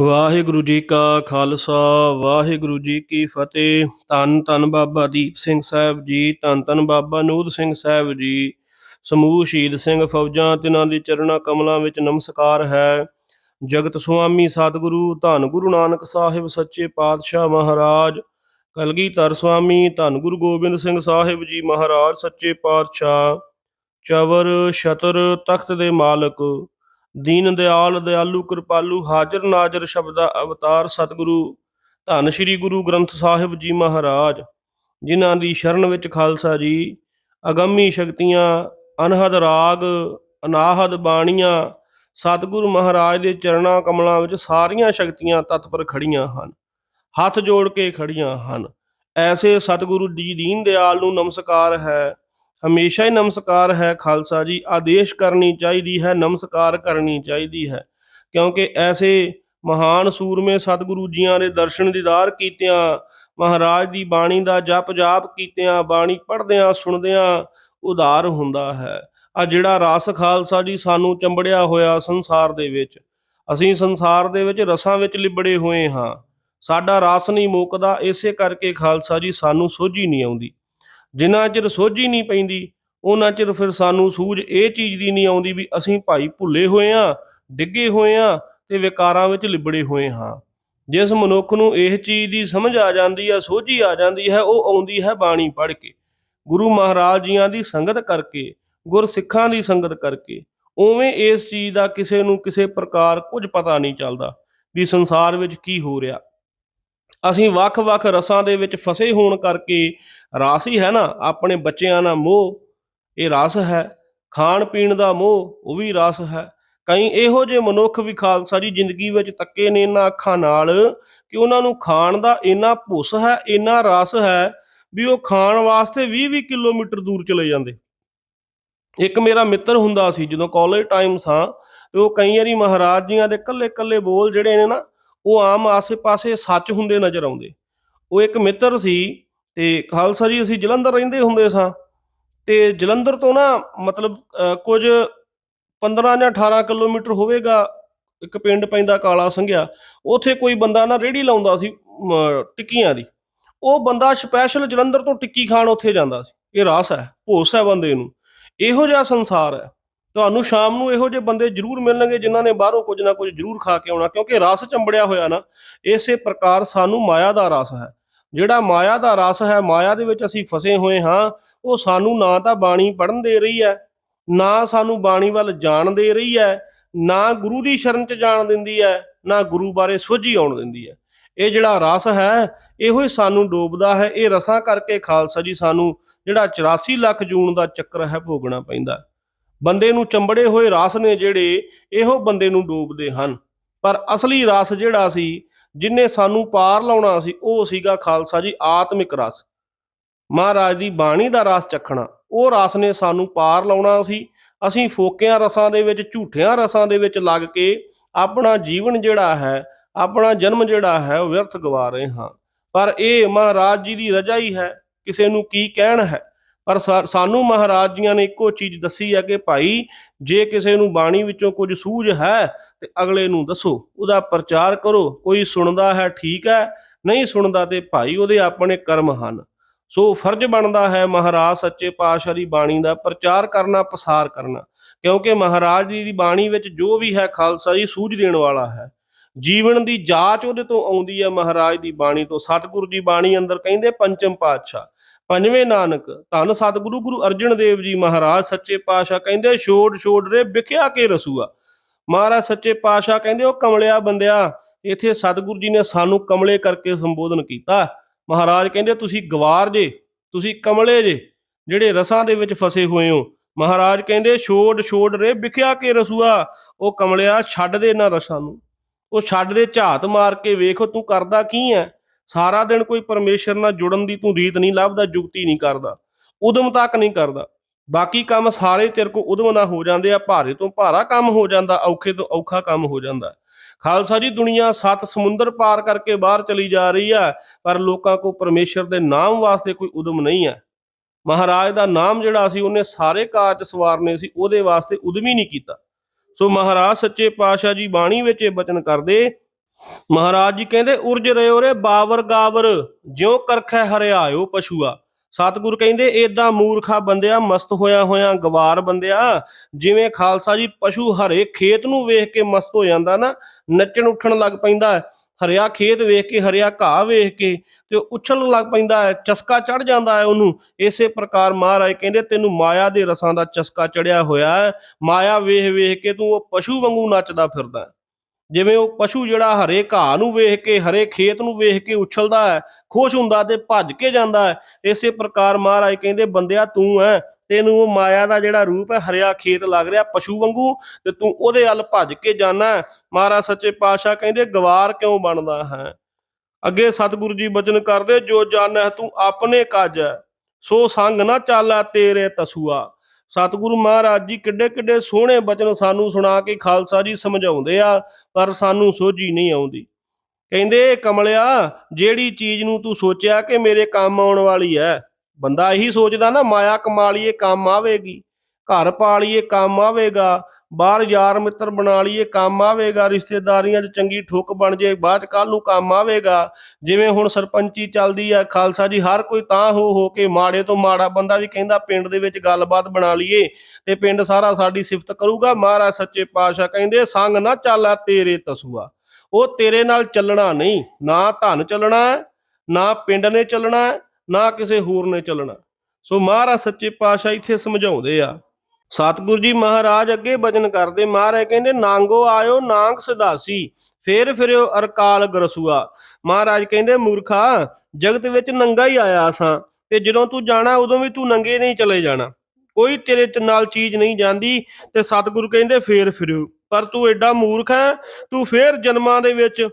ਵਾਹਿਗੁਰੂ ਜੀ ਕਾ ਖਾਲਸਾ, ਵਾਹਿਗੁਰੂ ਜੀ ਕੀ ਫਤਿਹ। ਧੰਨ ਧੰਨ ਬਾਬਾ ਦੀਪ ਸਿੰਘ ਸਾਹਿਬ ਜੀ, ਧੰਨ ਧੰਨ ਬਾਬਾ ਨੂਰ ਸਿੰਘ ਸਾਹਿਬ ਜੀ। ਸਮੂਹ ਸ਼ਹੀਦ ਸਿੰਘ ਫੌਜਾਂ ਤਿਨਾਂ ਦੀ ਚਰਣਾ ਕਮਲਾਂ ਵਿੱਚ ਨਮਸਕਾਰ ਹੈ। ਜਗਤ ਸੁਆਮੀ ਸਤਿਗੁਰੂ, ਧੰਨ ਗੁਰੂ ਨਾਨਕ ਸਾਹਿਬ ਸੱਚੇ ਪਾਤਸ਼ਾਹ ਮਹਾਰਾਜ। ਕਲਗੀਧਰ ਸੁਆਮੀ, ਧੰਨ ਗੁਰੂ ਗੋਬਿੰਦ ਸਿੰਘ ਸਾਹਿਬ ਜੀ ਮਹਾਰਾਜ ਸੱਚੇ ਪਾਤਸ਼ਾਹ। ਚਵਰ, ਛਤਰ, ਤਖਤ ਦੇ ਮਾਲਕ। ਦੀਨ ਦਿਆਲ, ਦਿਆਲੂ ਕਿਰਪਾਲੂ, ਹਾਜ਼ਰ ਨਾਜ਼ਰ ਸ਼ਬਦਾ ਅਵਤਾਰ ਸਤਿਗੁਰੂ, ਧੰਨ ਸ੍ਰੀ ਗੁਰੂ ਗ੍ਰੰਥ ਸਾਹਿਬ ਜੀ ਮਹਾਰਾਜ, ਜਿਨ੍ਹਾਂ ਦੀ ਸ਼ਰਨ ਵਿੱਚ ਖਾਲਸਾ ਜੀ, ਅਗੰਮੀ ਸ਼ਕਤੀਆਂ, ਅਨਹਦ ਰਾਗ, ਅਨਾਹਦ ਬਾਣੀਆਂ, ਸਤਿਗੁਰੂ ਮਹਾਰਾਜ ਦੇ ਚਰਣਾ ਕਮਲਾਂ ਵਿੱਚ ਸਾਰੀਆਂ ਸ਼ਕਤੀਆਂ ਤਤਪਰ ਖੜੀਆਂ ਹਨ, ਹੱਥ ਜੋੜ ਕੇ ਖੜੀਆਂ ਹਨ। ਐਸੇ ਸਤਿਗੁਰੂ ਜੀ ਦੀਨ ਦਿਆਲ ਨੂੰ ਨਮਸਕਾਰ ਹੈ। ਹਮੇਸ਼ਾ ਹੀ ਨਮਸਕਾਰ ਹੈ ਖਾਲਸਾ ਜੀ, ਆਦੇਸ਼ ਕਰਨੀ ਚਾਹੀਦੀ ਹੈ, ਨਮਸਕਾਰ ਕਰਨੀ ਚਾਹੀਦੀ ਹੈ। ਕਿਉਂਕਿ ਐਸੇ ਮਹਾਨ ਸੂਰਮੇ ਸਤਿਗੁਰੂ ਜੀਆਂ ਦੇ ਦਰਸ਼ਨ ਦੀਦਾਰ ਕੀਤਿਆਂ, ਮਹਾਰਾਜ ਦੀ ਬਾਣੀ ਦਾ ਜਪ ਜਾਪ ਕੀਤਿਆਂ, ਬਾਣੀ ਪੜ੍ਹਦਿਆਂ, ਸੁਣਦਿਆਂ ਉਧਾਰ ਹੁੰਦਾ ਹੈ। ਆ ਜਿਹੜਾ ਰਸ ਖਾਲਸਾ ਜੀ ਸਾਨੂੰ ਚੰਬੜਿਆ ਹੋਇਆ ਸੰਸਾਰ ਦੇ ਵਿੱਚ, ਅਸੀਂ ਸੰਸਾਰ ਦੇ ਵਿੱਚ ਰਸਾਂ ਵਿੱਚ ਲਿਬੜੇ ਹੋਏ ਹਾਂ। ਸਾਡਾ ਰਸ ਨਹੀਂ ਮੁੱਕਦਾ, ਇਸੇ ਕਰਕੇ ਖਾਲਸਾ ਜੀ ਸਾਨੂੰ ਸੋਝੀ ਨਹੀਂ ਆਉਂਦੀ। ਜਿੰਨਾ ਚਿਰ ਸੋਝੀ ਨਹੀਂ ਪੈਂਦੀ, ਉਹਨਾਂ ਚਿਰ ਫਿਰ ਸਾਨੂੰ ਸੂਝ ਇਹ ਚੀਜ਼ ਦੀ ਨਹੀਂ ਆਉਂਦੀ ਵੀ ਅਸੀਂ ਭਾਈ ਭੁੱਲੇ ਹੋਏ ਆ ਡਿੱਗੇ ਹੋਏ ਆ ਤੇ ਵਿਕਾਰਾਂ ਵਿੱਚ ਲਿਬੜੇ ਹੋਏ ਹਾਂ। ਜਿਸ ਮਨੁੱਖ ਨੂੰ ਇਹ ਚੀਜ਼ ਦੀ ਸਮਝ ਆ ਜਾਂਦੀ ਹੈ ਸੋਝੀ ਆ ਜਾਂਦੀ ਹੈ, ਉਹ ਆਉਂਦੀ ਹੈ ਬਾਣੀ ਪੜ੍ਹ ਕੇ। ਗੁਰੂ ਮਹਾਰਾਜ ਜੀਆਂ ਦੀ ਸੰਗਤ ਕਰਕੇ, ਗੁਰਸਿੱਖਾਂ ਦੀ ਸੰਗਤ ਕਰਕੇ। ਉਵੇਂ ਇਸ ਚੀਜ਼ ਦਾ ਕਿਸੇ ਨੂੰ ਕਿਸੇ ਪ੍ਰਕਾਰ ਕੁਝ ਪਤਾ ਨਹੀਂ ਚੱਲਦਾ ਵੀ ਸੰਸਾਰ ਵਿੱਚ ਕੀ ਹੋ ਰਿਹਾ। ਅਸੀਂ ਵੱਖ-ਵੱਖ ਰਸਾਂ ਦੇ ਵਿੱਚ ਫਸੇ ਹੋਣ ਕਰਕੇ ਰਸ ਹੀ ਹੈ ਨਾ, ਆਪਣੇ ਬੱਚਿਆਂ ਨਾਲ ਮੋਹ, ਇਹ ਰਸ ਹੈ। ਖਾਣ ਪੀਣ ਦਾ ਮੋਹ, ਉਹ ਵੀ ਰਸ ਹੈ। ਕਈ ਇਹੋ ਜਿਹੇ ਮਨੁੱਖ ਵੀ ਖਾਲਸਾ ਜੀ ਜ਼ਿੰਦਗੀ ਵਿੱਚ ਤੱਕੇ ਨੇ ਇਹਨਾਂ ਅੱਖਾਂ ਨਾਲ ਕਿ ਉਹਨਾਂ ਨੂੰ ਖਾਣ ਦਾ ਇੰਨਾ ਭੁੱਸ ਹੈ, ਇੰਨਾ ਰਸ ਹੈ ਵੀ ਉਹ ਖਾਣ ਵਾਸਤੇ 20-20 ਕਿਲੋਮੀਟਰ ਦੂਰ ਚਲੇ ਜਾਂਦੇ। ਇੱਕ ਮੇਰਾ ਮਿੱਤਰ ਹੁੰਦਾ ਸੀ, ਜਦੋਂ ਕਾਲਜ ਟਾਈਮ ਸਾਂ ਤੇ ਉਹ ਕਈ ਵਾਰੀ ਮਹਾਰਾਜ ਜੀਆਂ ਦੇ ਕੱਲੇ-ਕੱਲੇ ਬੋਲ ਜਿਹੜੇ ਨੇ ਨਾ ਉਹ ਆਮ ਆਸੇ-ਪਾਸੇ ਸੱਚ ਹੁੰਦੇ ਨਜ਼ਰ ਆਉਂਦੇ। ਉਹ ਇੱਕ ਮਿੱਤਰ ਸੀ ਤੇ ਖਾਲਸਾ ਜੀ ਅਸੀਂ ਜਲੰਧਰ ਰਹਿੰਦੇ ਹੁੰਦੇ ਸਾਂ। ਤੇ ਜਲੰਧਰ ਤੋਂ ਨਾ ਮਤਲਬ ਕੁਝ 15 ਜਾਂ 18 ਕਿਲੋਮੀਟਰ ਹੋਵੇਗਾ, ਇੱਕ ਪਿੰਡ ਪੈਂਦਾ ਕਾਲਾ ਸੰਘਿਆ, ਉੱਥੇ ਕੋਈ ਬੰਦਾ ਨਾ ਰੇੜੀ ਲਾਉਂਦਾ ਸੀ ਟਿੱਕੀਆਂ ਦੀ। ਉਹ ਬੰਦਾ ਸਪੈਸ਼ਲ ਜਲੰਧਰ ਤੋਂ ਟਿੱਕੀ ਖਾਣ ਉੱਥੇ ਜਾਂਦਾ ਸੀ। ਇਹ ਰਾਸ ਹੈ, ਭੋਸ ਹੈ ਬੰਦੇ ਨੂੰ। ਇਹੋ ਜਿਹਾ ਸੰਸਾਰ ਹੈ। ਤੁਹਾਨੂੰ ਸ਼ਾਮ ਨੂੰ ਇਹੋ ਜਿਹੇ ਬੰਦੇ ਜ਼ਰੂਰ ਮਿਲਣਗੇ ਜਿਨ੍ਹਾਂ ਨੇ ਬਾਹਰੋਂ ਕੁਝ ਨਾ ਕੁਝ ਜ਼ਰੂਰ ਖਾ ਕੇ ਆਉਣਾ, ਕਿਉਂਕਿ ਰਸ ਚੰਬੜਿਆ ਹੋਇਆ ਨਾ, ਇਸੇ ਪ੍ਰਕਾਰ ਸਾਨੂੰ ਮਾਇਆ ਦਾ ਰਸ ਹੈ। ਜਿਹੜਾ ਮਾਇਆ ਦਾ ਰਸ ਹੈ, ਮਾਇਆ ਦੇ ਵਿੱਚ ਅਸੀਂ ਫਸੇ ਹੋਏ ਹਾਂ, ਉਹ ਸਾਨੂੰ ਨਾ ਤਾਂ ਬਾਣੀ ਪੜਨ ਦੇ ਰਹੀ ਹੈ, ਨਾ ਸਾਨੂੰ ਬਾਣੀ ਵੱਲ ਜਾਣ ਦੇ ਰਹੀ ਹੈ, ਨਾ ਗੁਰੂ ਦੀ ਸ਼ਰਨ ਚ ਜਾਣ ਦਿੰਦੀ ਹੈ, ਨਾ ਗੁਰੂ ਬਾਰੇ ਸੋਝੀ ਆਉਣ ਦਿੰਦੀ ਹੈ। ਇਹ ਜਿਹੜਾ ਰਸ ਹੈ, ਇਹੋ ਹੀ ਸਾਨੂੰ ਡੋਬਦਾ ਹੈ, ਇਹ ਰਸਾਂ ਕਰਕੇ ਖਾਲਸਾ ਜੀ ਸਾਨੂੰ ਜਿਹੜਾ 84 ਲੱਖ ਜੂਨ ਦਾ ਚੱਕਰ ਹੈ ਭੋਗਣਾ ਪੈਂਦਾ। ਬੰਦੇ ਨੂੰ ਚੰਬੜੇ ਹੋਏ ਰਸ ਨੇ ਜਿਹੜੇ ਇਹੋ ਬੰਦੇ ਨੂੰ ਡੋਬਦੇ ਹਨ। ਪਰ ਅਸਲੀ ਰਸ ਜਿਹੜਾ ਸੀ, ਜਿਨੇ ਸਾਨੂੰ ਪਾਰ ਲਾਉਣਾ ਸੀ, ਉਹ ਸੀਗਾ ਖਾਲਸਾ ਜੀ, ਆਤਮਿਕ ਰਸ। ਮਹਾਰਾਜ ਦੀ ਬਾਣੀ ਦਾ ਰਸ ਚੱਖਣਾ ਉਹ ਰਸ ਨੇ ਸਾਨੂੰ ਪਾਰ ਲਾਉਣਾ ਸੀ। ਅਸੀਂ ਫੋਕਿਆਂ ਰਸਾਂ ਦੇ ਵਿੱਚ, ਝੂਠਿਆਂ ਰਸਾਂ ਦੇ ਵਿੱਚ ਲੱਗ ਕੇ ਆਪਣਾ ਜੀਵਨ ਜਿਹੜਾ ਹੈ, ਆਪਣਾ ਜਨਮ ਜਿਹੜਾ ਹੈ, ਉਹ ਵਿਅਰਥ ਗਵਾ ਰਹੇ ਹਾਂ। ਪਰ ਇਹ ਮਹਾਰਾਜ ਜੀ ਦੀ ਰਜਾ ਹੀ ਹੈ, ਕਿਸੇ ਨੂੰ ਕੀ ਕਹਿਣ ਹੈ? ਪਰ ਸਾ- ਸਾਨੂੰ ਮਹਾਰਾਜ ਜੀਆਂ ਨੇ ਇੱਕੋ ਚੀਜ਼ ਦੱਸੀ ਹੈ ਕਿ ਭਾਈ, ਜੇ ਕਿਸੇ ਨੂੰ ਬਾਣੀ ਵਿੱਚੋਂ ਕੁਝ ਸੂਝ ਹੈ, ਤੇ ਅਗਲੇ ਨੂੰ ਦੱਸੋ, ਉਹਦਾ ਪ੍ਰਚਾਰ ਕਰੋ, ਕੋਈ ਸੁਣਦਾ ਹੈ ਠੀਕ ਹੈ, ਨਹੀਂ ਸੁਣਦਾ ਤੇ ਭਾਈ ਉਹਦੇ ਆਪਣੇ ਕਰਮ ਹਨ। ਸੋ ਫਰਜ਼ ਬਣਦਾ ਹੈ ਮਹਾਰਾਜ ਸੱਚੇ ਪਾਤਸ਼ਾਹ ਦੀ ਬਾਣੀ ਦਾ ਪ੍ਰਚਾਰ ਕਰਨਾ, ਪਸਾਰ ਕਰਨਾ, ਕਿਉਂਕਿ ਮਹਾਰਾਜ ਜੀ ਦੀ ਬਾਣੀ ਵਿੱਚ ਜੋ ਵੀ ਹੈ ਖਾਲਸਾ ਜੀ ਸੂਝ ਦੇਣ ਵਾਲਾ ਹੈ। ਜੀਵਨ ਦੀ ਜਾਂਚ ਉਹਦੇ ਤੋਂ ਆਉਂਦੀ ਹੈ ਮਹਾਰਾਜ ਦੀ ਬਾਣੀ ਤੋਂ। ਸਤਿਗੁਰੂ ਜੀ ਬਾਣੀ ਅੰਦਰ ਕਹਿੰਦੇ ਪੰਚਮ ਪਾਤਸ਼ਾਹ ਪੰਜਵੇਂ ਨਾਨਕ, ਧੰਨ ਸਤਿਗੁਰੂ ਗੁਰੂ ਅਰਜਨ ਦੇਵ ਜੀ ਮਹਾਰਾਜ ਸੱਚੇ ਪਾਤਸ਼ਾਹ ਕਹਿੰਦੇ ਛੋੜ ਛੋੜ ਰੇ ਵਿਖਿਆ ਕੇ ਰਸੂਆ। ਮਹਾਰਾਜ ਸੱਚੇ ਪਾਤਸ਼ਾਹ ਕਹਿੰਦੇ, ਉਹ ਕਮਲਿਆ ਬੰਦਿਆ, ਇੱਥੇ ਸਤਿਗੁਰੂ ਜੀ ਨੇ ਸਾਨੂੰ ਕਮਲੇ ਕਰਕੇ ਸੰਬੋਧਨ ਕੀਤਾ। ਮਹਾਰਾਜ ਕਹਿੰਦੇ, ਤੁਸੀਂ ਗਵਾਰ ਜੇ, ਤੁਸੀਂ ਕਮਲੇ ਜੇ, ਜਿਹੜੇ ਰਸਾਂ ਦੇ ਵਿੱਚ ਫਸੇ ਹੋਏ ਹੋ। ਮਹਾਰਾਜ ਕਹਿੰਦੇ ਛੋੜ ਛੋੜ ਰੇ ਵਿਖਿਆ ਕੇ ਰਸੂਆ। ਉਹ ਕਮਲਿਆ, ਛੱਡ ਦੇ ਨਾ ਰਸਾਂ ਨੂੰ। ਉਹ ਛੱਡ ਦੇ ਝਾਤ ਮਾਰ ਕੇ ਵੇਖ, ਤੂੰ ਕਰਦਾ ਕੀ ਹੈ ਸਾਰਾ ਦਿਨ ਕੋਈ ਪਰਮੇਸ਼ਰ ਨਾਲ ਜੁੜਨ ਦੀ ਤੂੰ ਰੀਤ ਨਹੀਂ ਲੱਭਦਾ, ਜੁਗਤੀ ਨਹੀਂ ਕਰਦਾ, ਉਦਮ ਤੱਕ ਨਹੀਂ ਕਰਦਾ। ਬਾਕੀ ਕੰਮ ਸਾਰੇ ਤੇਰੇ ਕੋ ਉਦਮ ਨਾ ਹੋ ਜਾਂਦੇ ਆ, ਭਾਰੇ ਤੋਂ ਭਾਰਾ ਕੰਮ ਹੋ ਜਾਂਦਾ, ਔਖੇ ਤੋਂ ਔਖਾ ਕੰਮ ਹੋ ਜਾਂਦਾ। ਖਾਲਸਾ ਜੀ, ਦੁਨੀਆ ਸੱਤ ਸਮੁੰਦਰ ਪਾਰ ਕਰਕੇ ਬਾਹਰ ਚਲੀ ਜਾ ਰਹੀ ਆ, ਪਰ ਲੋਕਾਂ ਕੋ ਪਰਮੇਸ਼ਰ ਦੇ ਨਾਮ ਵਾਸਤੇ ਕੋਈ ਉਦਮ ਨਹੀਂ ਹੈ ਮਹਾਰਾਜ ਦਾ ਨਾਮ ਜਿਹੜਾ ਸੀ, ਉਹਨੇ ਸਾਰੇ ਕਾਰਜ ਸਵਾਰਨੇ ਸੀ, ਉਹਦੇ ਵਾਸਤੇ ਉਦਮ ਹੀ ਨਹੀਂ ਕੀਤਾ। ਸੋ ਮਹਾਰਾਜ, ਸੱਚੇ ਪਾਤਸ਼ਾਹ ਜੀ, ਬਾਣੀ ਵਿੱਚ ਇਹ ਬਚਨ ਕਰਦੇ ਮਹਾਰਾਜ ਜੀ ਕਹਿੰਦੇ, ਉਰਜ ਰਿਓ ਰੇ ਬਾਵਰ ਗਾਵਰ, ਜਿਉ ਕਰਖੈ ਹਰਿਆਇਓ ਪਸ਼ੂਆ। ਸਤਿਗੁਰ ਕਹਿੰਦੇ, ਏਦਾਂ ਮੂਰਖਾ ਬੰਦਿਆ, ਮਸਤ ਹੋਇਆ ਹੋਇਆ ਗਵਾਰ ਬੰਦਿਆ, ਜਿਵੇਂ ਖਾਲਸਾ ਜੀ ਪਸ਼ੂ ਹਰੇ ਖੇਤ ਨੂੰ ਵੇਖ ਕੇ ਮਸਤ ਹੋ ਜਾਂਦਾ ਨਾ, ਨੱਚਣ ਉੱਠਣ ਲੱਗ ਪੈਂਦਾ ਹਰਿਆ ਖੇਤ ਵੇਖ ਕੇ, ਹਰਿਆ ਘਾਹ ਵੇਖ ਕੇ, ਤੇ ਉਹ ਉਛਲਣ ਲੱਗ ਪੈਂਦਾ ਹੈ, ਚਸਕਾ ਚੜ ਜਾਂਦਾ ਹੈ ਉਹਨੂੰ। ਇਸੇ ਪ੍ਰਕਾਰ ਮਹਾਰਾਜ ਕਹਿੰਦੇ, ਤੈਨੂੰ ਮਾਇਆ ਦੇ ਰਸਾਂ ਦਾ ਚਸਕਾ ਚੜਿਆ ਹੋਇਆ ਹੈ। ਮਾਇਆ ਵੇਖ ਵੇਖ ਕੇ ਤੂੰ ਉਹ ਪਸ਼ੂ ਵਾਂਗੂ ਨੱਚਦਾ ਫਿਰਦਾ ਜਿਵੇਂ ਉਹ ਪਸ਼ੂ ਜਿਹੜਾ ਹਰੇ ਘਾਹ ਨੂੰ ਵੇਖ ਕੇ, ਹਰੇ ਖੇਤ ਨੂੰ ਵੇਖ ਕੇ ਉਛਲਦਾ ਹੈ, ਖੁਸ਼ ਹੁੰਦਾ ਤੇ ਭੱਜ ਕੇ ਜਾਂਦਾ ਹੈ, ਇਸੇ ਪ੍ਰਕਾਰ ਮਹਾਰਾਜ ਕਹਿੰਦੇ, ਬੰਦਿਆ ਤੂੰ ਹੈ, ਤੈਨੂੰ ਉਹ ਮਾਇਆ ਦਾ ਜਿਹੜਾ ਰੂਪ ਹੈ, ਹਰਿਆ ਖੇਤ ਲੱਗ ਰਿਹਾ ਪਸ਼ੂ ਵਾਂਗੂ ਤੇ ਤੂੰ ਉਹਦੇ ਵੱਲ ਭੱਜ ਕੇ ਜਾਣਾ ਮਹਾਰਾਜ ਸੱਚੇ ਪਾਤਸ਼ਾਹ ਕਹਿੰਦੇ, ਗਵਾਰ ਕਿਉਂ ਬਣਦਾ ਹੈ? ਅੱਗੇ ਸਤਿਗੁਰੂ ਜੀ ਬਚਨ ਕਰਦੇ, ਜੋ ਜਾਣੈ ਤੂੰ ਆਪਣੇ ਕਾਜ ਸੋ ਸੰਗ ਨਾ ਚਾਲਾ ਤੇਰੇ ਤਸੂਆ। ਸਤਿਗੁਰੂ ਮਹਾਰਾਜ ਜੀ ਕਿੱਡੇ ਕਿੱਡੇ ਸੋਹਣੇ ਬਚਨ ਸਾਨੂੰ ਸੁਣਾ ਕੇ ਖਾਲਸਾ ਜੀ ਸਮਝਾਉਂਦੇ ਆ, ਪਰ ਸਾਨੂੰ ਸੋਝੀ ਨਹੀਂ ਆਉਂਦੀ। ਕਹਿੰਦੇ, ਕਮਲਿਆ, ਜਿਹੜੀ ਚੀਜ਼ ਨੂੰ ਤੂੰ ਸੋਚਿਆ ਕਿ ਮੇਰੇ ਕੰਮ ਆਉਣ ਵਾਲੀ ਹੈ ਬੰਦਾ ਇਹੀ ਸੋਚਦਾ ਨਾ, ਮਾਇਆ ਕਮਾ ਲਈਏ, ਕੰਮ ਆਵੇਗੀ। ਘਰ ਪਾ ਲਈਏ, ਕੰਮ ਆਵੇਗਾ। ਬਾਹਰ ਯਾਰ ਮਿੱਤਰ ਬਣਾ ਲਈਏ, ਕੰਮ ਆਵੇਗਾ, ਰਿਸ਼ਤੇਦਾਰੀਆਂ 'ਚ ਚੰਗੀ ਠੁੱਕ ਬਣ ਜੇ, ਬਾਅਦ ਕੱਲ ਨੂੰ ਕੰਮ ਆਵੇਗਾ। ਜਿਵੇਂ ਹੁਣ ਸਰਪੰਚੀ ਚੱਲਦੀ ਆ, ਖਾਲਸਾ ਜੀ ਹਰ ਕੋਈ ਤਾਂ ਹੋ ਹੋ ਕੇ ਮਾੜੇ ਤੋਂ ਮਾੜਾ ਬੰਦਾ ਵੀ ਕਹਿੰਦਾ ਪਿੰਡ ਦੇ ਵਿੱਚ ਗੱਲਬਾਤ ਬਣਾ ਲਈਏ ਤੇ ਪਿੰਡ ਸਾਰਾ ਸਾਡੀ ਸਿਫਤ ਕਰੂਗਾ। ਮਹਾਰਾਜ ਸੱਚੇ ਪਾਤਸ਼ਾਹ ਕਹਿੰਦੇ, ਸੰਗ ਨਾ ਚਾਲਾ ਤੇਰੇ ਤਸੂਆ। ਉਹ ਤੇਰੇ ਨਾਲ ਚੱਲਣਾ ਨਹੀਂ, ਨਾ ਧਨ ਚੱਲਣਾ, ਨਾ ਪਿੰਡ ਨੇ ਚੱਲਣਾ, ਨਾ ਕਿਸੇ ਹੋਰ ਨੇ ਚੱਲਣਾ। ਸੋ ਮਹਾਰਾਜ ਸੱਚੇ ਪਾਤਸ਼ਾਹ ਇੱਥੇ ਸਮਝਾਉਂਦੇ ਆ। ਸਤਿਗੁਰੂ ਜੀ ਮਹਾਰਾਜ ਅੱਗੇ ਬਚਨ ਕਰਦੇ, ਮਹਾਰਾਜ ਕਹਿੰਦੇ, ਨਾਂਗੋ ਆਇਓ, ਨਾਂਗ ਸਦਾਸੀ ਫੇਰ ਫਿਰਿਓ ਅਰਕਾਲ ਗਰਸੂਆ। ਮਹਾਰਾਜ ਕਹਿੰਦੇ, ਮੂਰਖਾ, ਜਗਤ ਵਿੱਚ ਨੰਗਾ ਹੀ ਆਇਆ ਸਾਂ, ਤੇ ਜਦੋਂ ਤੂੰ ਜਾਣਾ, ਉਦੋਂ ਵੀ ਤੂੰ ਨੰਗੇ ਨਹੀਂ ਚਲੇ ਜਾਣਾ। ਕੋਈ ਤੇਰੇ ਨਾਲ ਚੀਜ਼ ਨਹੀਂ ਜਾਂਦੀ, ਤੇ ਸਤਿਗੁਰੂ ਕਹਿੰਦੇ, ਫੇਰ ਫਿਰਿਓ। ਪਰ ਤੂੰ ਐਡਾ ਮੂਰਖ ਹੈ, ਤੂੰ ਫੇਰ ਜਨਮਾਂ ਦੇ ਵਿੱਚ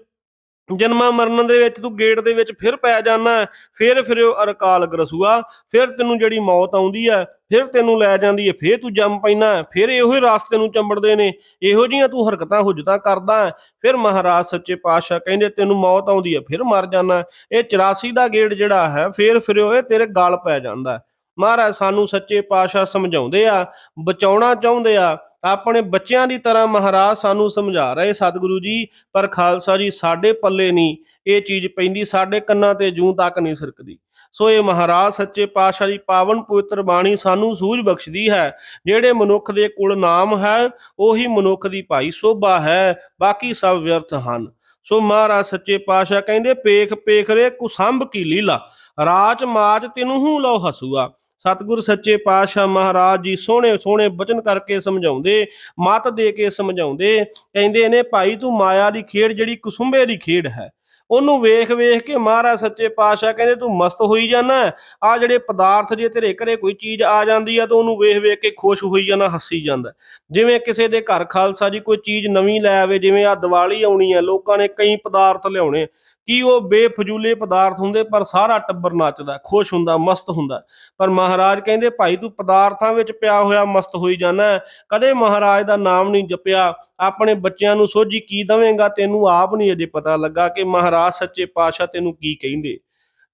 ਜਨਮਾਂ ਮਰਨ ਦੇ ਵਿੱਚ ਤੂੰ ਗੇਟ ਦੇ ਵਿੱਚ ਫਿਰ ਪੈ ਜਾਣਾ ਫਿਰ ਫਿਰਿਓ ਅਰਕਾਲ ਗਰਸੂਆ, ਫਿਰ ਤੈਨੂੰ ਜਿਹੜੀ ਮੌਤ ਆਉਂਦੀ ਹੈ, ਫਿਰ ਤੈਨੂੰ ਲੈ ਜਾਂਦੀ ਹੈ, ਫਿਰ ਤੂੰ ਜੰਮ ਪੈਣਾ ਫਿਰ ਇਹੋ ਹੀ ਰਾਸਤੇ ਨੂੰ ਚੰਬੜਦੇ ਨੇ, ਇਹੋ ਜੀਆਂ ਤੂੰ ਹਰਕਤਾਂ ਹੁਜਤਾਂ ਕਰਦਾ ਫਿਰ ਮਹਾਰਾਜ ਸੱਚੇ ਪਾਤਸ਼ਾਹ ਕਹਿੰਦੇ ਤੈਨੂੰ ਮੌਤ ਆਉਂਦੀ ਹੈ, ਫਿਰ ਮਰ ਜਾਣਾ ਇਹ 84 ਦਾ ਗੇੜ ਜਿਹੜਾ ਹੈ, ਫਿਰ ਫਿਰਿਓ ਇਹ ਤੇਰੇ ਗਾਲ ਪੈ ਜਾਂਦਾ ਮਹਾਰਾਜ ਸਾਨੂੰ ਸੱਚੇ ਪਾਤਸ਼ਾਹ ਸਮਝਾਉਂਦੇ ਆ, ਬਚਾਉਣਾ ਚਾਹੁੰਦੇ ਆ ਆਪਣੇ ਬੱਚਿਆਂ ਦੀ ਤਰ੍ਹਾਂ ਮਹਾਰਾਜ ਸਾਨੂੰ ਸਮਝਾ ਰਹੇ ਸਤਿਗੁਰੂ ਜੀ, ਪਰ ਖਾਲਸਾ ਜੀ ਸਾਡੇ ਪੱਲੇ ਨਹੀਂ, ਇਹ ਚੀਜ਼ ਪੈਂਦੀ, ਸਾਡੇ ਕੰਨਾਂ ਤੇ ਜੂੰ ਤੱਕ ਨਹੀਂ ਸਰਕਦੀ। ਸੋ ਇਹ ਮਹਾਰਾਜ ਸੱਚੇ ਪਾਤਸ਼ਾਹ ਦੀ ਪਾਵਨ ਪਵਿੱਤਰ ਬਾਣੀ ਸਾਨੂੰ ਸੂਝ ਬਖਸ਼ਦੀ ਹੈ। ਜਿਹੜੇ ਮਨੁੱਖ ਦੇ ਕੋਲ ਨਾਮ ਹੈ, ਉਹੀ ਮਨੁੱਖ ਦੀ ਭਾਈ ਸੋਭਾ ਹੈ, ਬਾਕੀ ਸਭ ਵਿਅਰਥ ਹਨ। ਸੋ ਮਹਾਰਾਜ ਸੱਚੇ ਪਾਤਸ਼ਾਹ ਕਹਿੰਦੇ ਪੇਖ ਪੇਖ ਰੇ ਕੁਸੰਭ ਕੀ ਲੀਲਾ ਰਾਜ ਮਾਜ ਤਿਨਹੂ ਲਓ ਹਸੂਆ। ਸਤਿਗੁਰ ਸੱਚੇ ਪਾਤਸ਼ਾਹ ਮਹਾਰਾਜ ਜੀ ਸੋਹਣੇ ਸੋਹਣੇ ਬਚਨ ਕਰਕੇ ਸਮਝਾਉਂਦੇ, ਮਤ ਦੇ ਕੇ ਸਮਝਾਉਂਦੇ, ਕਹਿੰਦੇ ਨੇ, ਭਾਈ, ਤੂੰ ਮਾਇਆ ਦੀ ਖੇਡ ਜਿਹੜੀ ਕੁਸੁੰਬੇ ਦੀ ਖੇਡ ਹੈ, ਉਹਨੂੰ ਵੇਖ ਵੇਖ ਕੇ ਮਹਾਰਾਜ ਸੱਚੇ ਪਾਤਸ਼ਾਹ ਕਹਿੰਦੇ, ਤੂੰ ਮਸਤ ਹੋਈ ਜਾਣਾ ਆ ਜਿਹੜੇ ਪਦਾਰਥ ਜੇ ਤੇਰੇ ਘਰੇ ਕੋਈ ਚੀਜ਼ ਆ ਜਾਂਦੀ ਆ, ਤਾਂ ਉਹਨੂੰ ਵੇਖ ਵੇਖ ਕੇ ਖੁਸ਼ ਹੋਈ ਜਾਣਾ ਹੱਸੀ ਜਾਂਦਾ। ਜਿਵੇਂ ਕਿਸੇ ਦੇ ਘਰ ਖਾਲਸਾ ਜੀ ਕੋਈ ਚੀਜ਼ ਨਵੀਂ ਲੈ ਆਵੇ, ਜਿਵੇਂ ਆ ਦੀਵਾਲੀ ਆਉਣੀ ਆ, ਲੋਕਾਂ ਨੇ ਕਈ ਪਦਾਰਥ ਲਿਆਉਣੇ ਕਿ ਉਹ ਬੇਫਜ਼ੂਲੇ ਪਦਾਰਥ ਹੁੰਦੇ ਪਰ ਸਾਰਾ ਟੱਬਰ ਨੱਚਦਾ, ਖੁਸ਼ ਹੁੰਦਾ, ਮਸਤ ਹੁੰਦਾ? ਪਰ ਮਹਾਰਾਜ ਕਹਿੰਦੇ, ਭਾਈ, ਤੂੰ ਪਦਾਰਥਾਂ ਵਿੱਚ ਪਿਆ ਹੋਇਆ ਮਸਤ ਹੋਈ ਜਾਣਾ ਕਦੇ ਮਹਾਰਾਜ ਦਾ ਨਾਮ ਨਹੀਂ ਜਪਿਆ। ਆਪਣੇ ਬੱਚਿਆਂ ਨੂੰ ਸੋਝੀ ਕੀ ਦਵੇਂਗਾ? ਤੈਨੂੰ ਆਪ ਨਹੀਂ ਅਜੇ ਪਤਾ ਲੱਗਾ ਕਿ ਮਹਾਰਾਜ ਸੱਚੇ ਪਾਤਸ਼ਾਹ ਤੈਨੂੰ ਕੀ ਕਹਿੰਦੇ?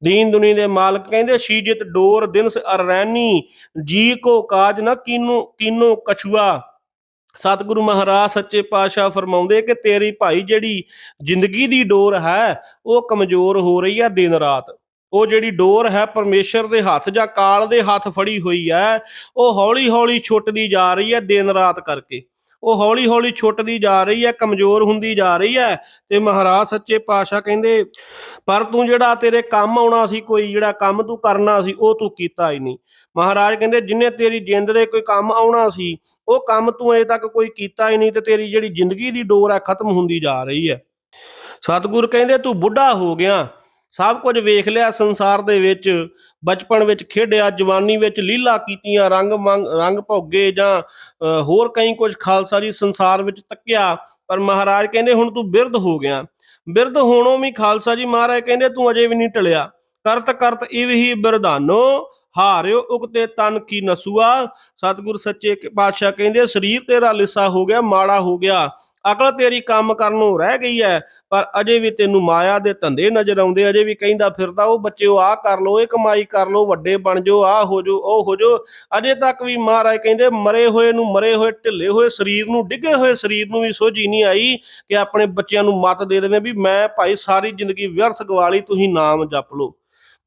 ਦੀਨ ਦੁਨੀ ਦੇ ਮਾਲਕ ਕਹਿੰਦੇ, ਸ਼ੀਜਤ ਡੋਰ ਦਿਨਸ ਅਰੈਨੀ ਜੀ ਕੋ ਕਾਜ ਨਾ ਕੀਨੋ ਕੀਨੋ ਕਛੂਆ। ਸਤਿਗੁਰੂ ਮਹਾਰਾਜ ਸੱਚੇ ਪਾਤਸ਼ਾਹ ਫਰਮਾਉਂਦੇ ਕਿ ਤੇਰੀ ਭਾਈ ਜਿਹੜੀ ਜ਼ਿੰਦਗੀ ਦੀ ਡੋਰ ਹੈ, ਉਹ ਕਮਜ਼ੋਰ ਹੋ ਰਹੀ ਹੈ ਦਿਨ ਰਾਤ। ਉਹ ਜਿਹੜੀ ਡੋਰ ਹੈ, ਪਰਮੇਸ਼ਰ ਦੇ ਹੱਥ ਜਾਂ ਕਾਲ ਦੇ ਹੱਥ ਫੜੀ ਹੋਈ ਹੈ, ਉਹ ਹੌਲੀ ਹੌਲੀ ਛੁੱਟਦੀ ਜਾ ਰਹੀ ਹੈ ਦਿਨ ਰਾਤ ਕਰਕੇ। ਉਹ ਹੌਲੀ ਹੌਲੀ ਛੁੱਟਦੀ ਜਾ ਰਹੀ ਹੈ, ਕਮਜ਼ੋਰ ਹੁੰਦੀ ਜਾ ਰਹੀ ਹੈ ਤੇ ਮਹਾਰਾਜ ਸੱਚੇ ਪਾਤਸ਼ਾਹ ਕਹਿੰਦੇ, ਪਰ ਤੂੰ ਜਿਹੜਾ ਤੇਰੇ ਕੰਮ ਆਉਣਾ ਸੀ, ਕੋਈ ਜਿਹੜਾ ਕੰਮ ਤੂੰ ਕਰਨਾ ਸੀ, ਉਹ ਤੂੰ ਕੀਤਾ ਹੀ ਨਹੀਂ। ਮਹਾਰਾਜ ਕਹਿੰਦੇ, ਜਿੰਨੇ ਤੇਰੀ ਜਿੰਦ ਦੇ ਕੋਈ ਕੰਮ ਆਉਣਾ ਸੀ, ਉਹ ਕੰਮ ਤੂੰ ਅਜੇ ਤੱਕ ਕੋਈ ਕੀਤਾ ਹੀ ਨਹੀਂ ਤੇ ਤੇਰੀ ਜਿਹੜੀ ਜ਼ਿੰਦਗੀ ਦੀ ਡੋਰ ਹੈ, ਖਤਮ ਹੁੰਦੀ ਜਾ ਰਹੀ ਹੈ। ਸਤਿਗੁਰ ਕਹਿੰਦੇ, ਤੂੰ ਬੁੱਢਾ ਹੋ ਗਿਆ ਸਭ ਕੁਝ ਵੇਖ ਲਿਆ ਸੰਸਾਰ ਦੇ ਵਿੱਚ, ਬਚਪਨ ਵਿੱਚ ਖੇਡਿਆ, ਜਵਾਨੀ ਵਿੱਚ ਲੀਲਾ ਕੀਤੀਆਂ, ਰੰਗ ਮੰਗ, ਰੰਗ ਭੋਗੇ ਜਾਂ ਹੋਰ ਕਈ ਕੁਝ ਖਾਲਸਾ ਜੀ ਸੰਸਾਰ ਵਿੱਚ ਤੱਕਿਆ। ਪਰ ਮਹਾਰਾਜ ਕਹਿੰਦੇ, ਹੁਣ ਤੂੰ ਬਿਰਧ ਹੋ ਗਿਆ। ਬਿਰਧ ਹੋਣੋਂ ਵੀ ਖਾਲਸਾ ਜੀ ਮਹਾਰਾਜ ਕਹਿੰਦੇ, ਤੂੰ ਅਜੇ ਵੀ ਨਹੀਂ ਟਲਿਆ। ਕਰਤ ਕਰਤ ਇਵ ਹੀ ਬਿਰਧਾਨੋ, ਹਾਰਿਓ ਉਗਤੇ ਤਨ ਕੀ ਨਸੂਆ। ਸਤਿਗੁਰ ਸੱਚੇ ਪਾਤਸ਼ਾਹ ਕਹਿੰਦੇ, ਸਰੀਰ ਤੇਰਾ ਲਿਸਾ ਹੋ ਗਿਆ, ਮਾੜਾ ਹੋ ਗਿਆ। ਅਕਲ ਤੇਰੀ ਕੰਮ ਕਰਨ ਨੂੰ ਰਹਿ ਗਈ ਹੈ ਪਰ ਅਜੇ ਵੀ ਤੈਨੂੰ ਮਾਇਆ ਦੇ ਧੰਦੇ ਨਜ਼ਰ ਆਉਂਦੇ, ਅਜੇ ਵੀ ਕਹਿੰਦਾ ਫਿਰਦਾ, ਉਹ ਬੱਚਿਓ, ਆਹ ਕਰ ਲੋ ਇਹ ਕਮਾਈ ਕਰ ਲੋ ਵੱਡੇ ਬਣ ਜਾਓ, ਆਹ ਹੋ ਜਾਓ, ਉਹ ਹੋ ਜਾਓ। ਅਜੇ ਤੱਕ ਵੀ ਮਹਾਰਾਜ ਕਹਿੰਦੇ, ਮਰੇ ਹੋਏ ਨੂੰ ਮਰੇ ਹੋਏ, ਢਿੱਲੇ ਹੋਏ ਸਰੀਰ ਨੂੰ, ਡਿੱਗੇ ਹੋਏ ਸਰੀਰ ਨੂੰ ਵੀ ਸੋਝੀ ਨਹੀਂ ਆਈ ਕਿ ਆਪਣੇ ਬੱਚਿਆਂ ਨੂੰ ਮਤ ਦੇ ਦੇਵੇ ਵੀ ਮੈਂ ਭਾਈ ਸਾਰੀ ਜ਼ਿੰਦਗੀ ਵਿਅਰਥ ਗਵਾ ਲਈ ਤੁਸੀਂ ਨਾਮ ਜਪ ਲਓ।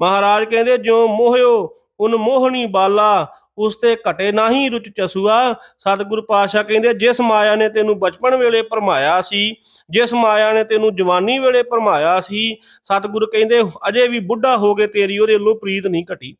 ਮਹਾਰਾਜ ਕਹਿੰਦੇ, ਜਿਉ ਮੋਹਿਓ, ਉਨ ਮੋਹਣੀ ਬਾਲਾ ਉਸ ਤੇ ਘਟੇ ਨਾਹੀ ਰੁਚ ਚਸੂਆ। ਸਤਿਗੁਰੂ ਪਾਸ਼ਾ ਕਹਿੰਦੇ, ਜਿਸ ਮਾਇਆ ਨੇ ਤੈਨੂੰ ਬਚਪਨ ਵੇਲੇ ਭਰਮਾਇਆ ਸੀ, ਜਿਸ ਮਾਇਆ ਨੇ ਤੈਨੂੰ ਜਵਾਨੀ ਵੇਲੇ ਭਰਮਾਇਆ ਸੀ, ਸਤਿਗੁਰ ਕਹਿੰਦੇ, ਅਜੇ ਵੀ ਬੁੱਢਾ ਹੋ ਕੇ ਤੇਰੀ ਉਹਦੇ ਲੋ ਪ੍ਰੀਤ ਨਹੀਂ ਘਟੀ।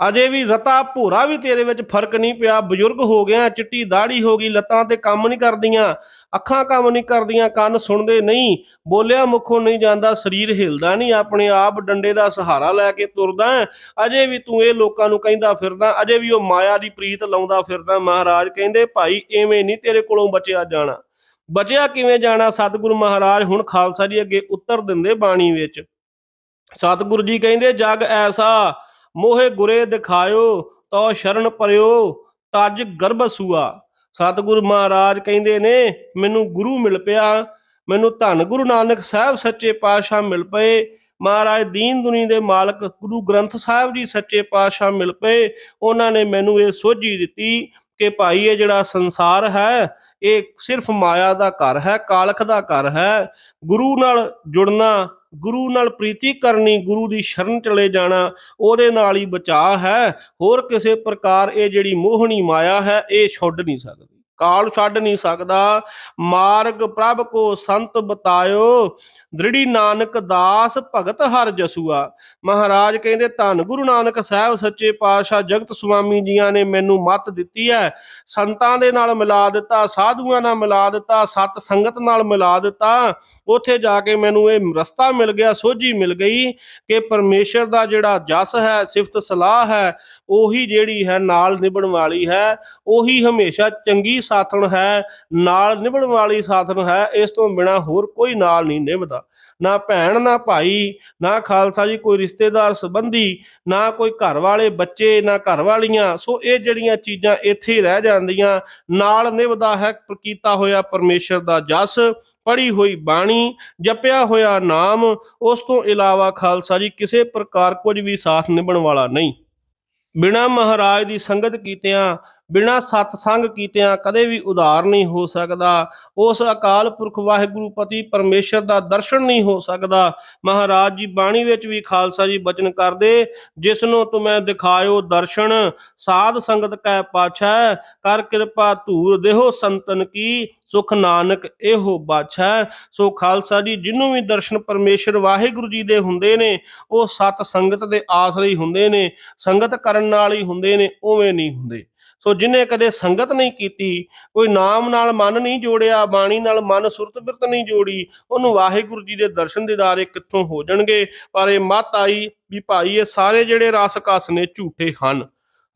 ਅਜੇ ਵੀ ਰਤਾ ਭੋਰਾ ਵੀ ਤੇਰੇ ਵਿੱਚ ਫ਼ਰਕ ਨਹੀਂ ਪਿਆ। ਬਜ਼ੁਰਗ ਹੋ ਗਿਆ ਚਿੱਟੀ ਦਾੜੀ ਹੋ ਗਈ, ਲੱਤਾਂ ਤੇ ਕੰਮ ਨਹੀਂ ਕਰਦੀਆਂ, ਅੱਖਾਂ ਕੰਮ ਨਹੀਂ ਕਰਦੀਆਂ, ਕੰਨ ਸੁਣਦੇ ਨਹੀਂ, ਬੋਲਿਆ ਮੁਖੋਂ ਨਹੀਂ ਜਾਂਦਾ, ਸਰੀਰ ਹਿਲਦਾ ਨਹੀਂ, ਆਪਣੇ ਆਪ ਡੰਡੇ ਦਾ ਸਹਾਰਾ ਲੈ ਕੇ ਤੁਰਦਾ ਅਜੇ ਵੀ ਤੂੰ ਇਹ ਲੋਕਾਂ ਨੂੰ ਕਹਿੰਦਾ ਫਿਰਦਾ, ਅਜੇ ਵੀ ਉਹ ਮਾਇਆ ਦੀ ਪ੍ਰੀਤ ਲਾਉਂਦਾ ਫਿਰਦਾ। ਮਹਾਰਾਜ ਕਹਿੰਦੇ, ਭਾਈ, ਐਵੇਂ ਨਹੀਂ ਤੇਰੇ ਕੋਲੋਂ ਬਚਿਆ ਜਾਣਾ। ਬਚਿਆ ਕਿਵੇਂ ਜਾਣਾ? ਸਤਿਗੁਰੂ ਮਹਾਰਾਜ ਹੁਣ ਖਾਲਸਾ ਜੀ ਅੱਗੇ ਉੱਤਰ ਦਿੰਦੇ ਬਾਣੀ ਵਿੱਚ। ਸਤਿਗੁਰੂ ਜੀ ਕਹਿੰਦੇ, ਜਗ ਐਸਾ ਮੋਹੇ ਗੁਰੇ ਦਿਖਾਇਓ ਤੋ ਸ਼ਰਨ ਪਰਿਓ, ਤਜ ਗਰਭ ਸੂਆ। ਸਤਿਗੁਰੂ ਮਹਾਰਾਜ ਕਹਿੰਦੇ ਨੇ, ਮੈਨੂੰ ਗੁਰੂ ਮਿਲ ਪਿਆ, ਮੈਨੂੰ ਧੰਨ ਗੁਰੂ ਨਾਨਕ ਸਾਹਿਬ ਸੱਚੇ ਪਾਤਸ਼ਾਹ ਮਿਲ ਪਏ। ਮਹਾਰਾਜ ਦੀਨ ਦੁਨੀ ਦੇ ਮਾਲਕ ਗੁਰੂ ਗ੍ਰੰਥ ਸਾਹਿਬ ਜੀ ਸੱਚੇ ਪਾਤਸ਼ਾਹ ਮਿਲ ਪਏ। ਉਹਨਾਂ ਨੇ ਮੈਨੂੰ ਇਹ ਸੋਝੀ ਦਿੱਤੀ ਕਿ ਭਾਈ, ਇਹ ਜਿਹੜਾ ਸੰਸਾਰ ਹੈ, ਇਹ ਸਿਰਫ ਮਾਇਆ ਦਾ ਘਰ ਹੈ, ਕਾਲਖ ਦਾ ਘਰ ਹੈ। ਗੁਰੂ ਨਾਲ ਜੁੜਨਾ ਗੁਰੂ ਨਾਲ ਪ੍ਰੀਤੀ ਕਰਨੀ, ਗੁਰੂ ਦੀ ਸ਼ਰਨ ਚਲੇ ਜਾਣਾ, ਉਹਦੇ ਨਾਲ ਹੀ ਬਚਾਅ ਹੈ। ਹੋਰ ਕਿਸੇ ਪ੍ਰਕਾਰ ਇਹ ਜਿਹੜੀ ਮੋਹਣੀ ਮਾਇਆ ਹੈ, ਇਹ ਛੱਡ ਨਹੀਂ ਸਕਦੀ। ਕਾਲ ਛੱਡ ਨਹੀਂ ਸਕਦਾ। ਮਾਰਗ ਪ੍ਰਭ ਕੋ ਸੰਤ ਬਤਾਇਓ, ਦ੍ਰਿੜੀ ਨਾਨਕ ਦਾਸ ਭਗਤ ਹਰ ਜਸੂਆ। ਮਹਾਰਾਜ ਕਹਿੰਦੇ, ਧੰਨ ਗੁਰੂ ਨਾਨਕ ਸਾਹਿਬ, ਸੱਚੇ ਪਾਤਸ਼ਾਹ ਜਗਤ ਸੁਆਮੀ ਜੀਆਂ ਨੇ ਮੈਨੂੰ ਮੱਤ ਦਿੱਤੀ ਹੈ। ਸੰਤਾਂ ਦੇ ਨਾਲ ਮਿਲਾ ਦਿੱਤਾ, ਸਾਧੂਆਂ ਨਾਲ ਮਿਲਾ ਦਿੱਤਾ, ਸਤ ਸੰਗਤ ਨਾਲ ਮਿਲਾ ਦਿੱਤਾ। ਉੱਥੇ ਜਾ ਕੇ ਮੈਨੂੰ ਇਹ ਰਸਤਾ ਮਿਲ ਗਿਆ, ਸੋਝੀ ਮਿਲ ਗਈ ਕਿ ਪਰਮੇਸ਼ਰ ਦਾ ਜਿਹੜਾ ਜਸ ਹੈ, ਸਿਫਤ ਸਲਾਹ ਹੈ, ਉਹੀ ਜਿਹੜੀ ਹੈ ਨਾਲ ਨਿਭਣ ਵਾਲੀ ਹੈ, ਉਹੀ ਹਮੇਸ਼ਾ ਚੰਗੀ ਸਾਥਣ ਹੈ, ਨਾਲ ਨਿਭਣ ਵਾਲੀ ਸਾਥਣ ਹੈ, ਇਸ ਤੋਂ ਬਿਨਾ ਹੋਰ ਕੋਈ ਨਾਲ ਨਹੀਂ ਨਿਭਦਾ। ਨਾ ਭੈਣ, ਨਾ ਭਾਈ, ਨਾ ਖਾਲਸਾ ਜੀ ਕੋਈ ਰਿਸ਼ਤੇਦਾਰ, ਸੰਬੰਧੀ, ਨਾ ਕੋਈ ਘਰ ਵਾਲੇ ਬੱਚੇ, ਨਾ ਘਰ ਵਾਲੀਆਂ ਸੋ ਇਹ ਜਿਹੜੀਆਂ ਚੀਜ਼ਾਂ ਇੱਥੇ ਰਹਿ ਜਾਂਦੀਆਂ, ਨਾਲ ਨਿਭਦਾ ਹੈ, ਕੀਤਾ ਹੋਇਆ ਪਰਮੇਸ਼ਰ ਦਾ ਜਸ ਪੜੀ ਹੋਈ ਬਾਣੀ, ਜਪਿਆ ਹੋਇਆ ਨਾਮ, ਉਸ ਤੋਂ ਇਲਾਵਾ ਖਾਲਸਾ ਜੀ ਕਿਸੇ ਪ੍ਰਕਾਰ ਕੁਝ ਵੀ ਸਾਥ ਨਿਭਣ ਵਾਲਾ ਨਹੀਂ। ਬਿਨਾ ਮਹਾਰਾਜ ਦੀ ਸੰਗਤ ਕੀਤਿਆਂ ਬਿਨਾਂ ਸਤਸੰਗ ਕੀਤਿਆਂ ਕਦੇ ਵੀ ਉਧਾਰ ਨਹੀਂ ਹੋ ਸਕਦਾ। ਉਸ ਅਕਾਲ ਪੁਰਖ ਵਾਹਿਗੁਰੂ ਪਤੀ ਪਰਮੇਸ਼ਰ ਦਾ ਦਰਸ਼ਨ ਨਹੀਂ ਹੋ ਸਕਦਾ। ਮਹਾਰਾਜ ਜੀ ਬਾਣੀ ਵਿੱਚ ਵੀ ਖਾਲਸਾ ਜੀ ਬਚਨ ਕਰਦੇ ਜਿਸ ਨੂੰ ਤੁਮੈ ਦਿਖਾਇਓ ਦਰਸ਼ਨ, ਸਾਧ ਸੰਗਤ ਕੈ ਪਾਛੈ, ਕਰ ਕਿਰਪਾ ਧੂਰ ਦੇਹੋ ਸੰਤਨ ਕੀ, ਸੁਖ ਨਾਨਕ ਇਹੋ ਬਾਛੈ। ਸੋ ਖਾਲਸਾ ਜੀ ਜਿਹਨੂੰ ਵੀ ਦਰਸ਼ਨ ਪਰਮੇਸ਼ਰ ਵਾਹਿਗੁਰੂ ਜੀ ਦੇ ਹੁੰਦੇ ਨੇ, ਉਹ ਸਤ ਸੰਗਤ ਦੇ ਆਸਰੇ ਹੀ ਹੁੰਦੇ ਨੇ, ਸੰਗਤ ਕਰਨ ਨਾਲ ਹੀ ਹੁੰਦੇ ਨੇ, ਉਵੇਂ ਨਹੀਂ ਹੁੰਦੇ। ਸੋ ਜਿਨੇ ਕਦੇ ਸੰਗਤ ਨਹੀਂ ਕੀਤੀ, ਕੋਈ ਨਾਮ ਨਾਲ ਮਨ ਨਹੀਂ ਜੋੜਿਆ, ਬਾਣੀ ਨਾਲ ਮਨ ਸੁਰਤ ਬਿਰਤ ਨਹੀਂ ਜੋੜੀ, ਉਹਨੂੰ ਵਾਹਿਗੁਰੂ ਜੀ ਦੇ ਦਰਸ਼ਨ ਦੀਦਾਰੇ ਕਿੱਥੋਂ ਹੋ ਜਾਣਗੇ? ਪਰ ਇਹ ਮਤ ਆਈ ਵੀ ਭਾਈ ਇਹ ਸਾਰੇ ਜਿਹੜੇ ਰਸ ਕਸ ਨੇ ਝੂਠੇ ਹਨ।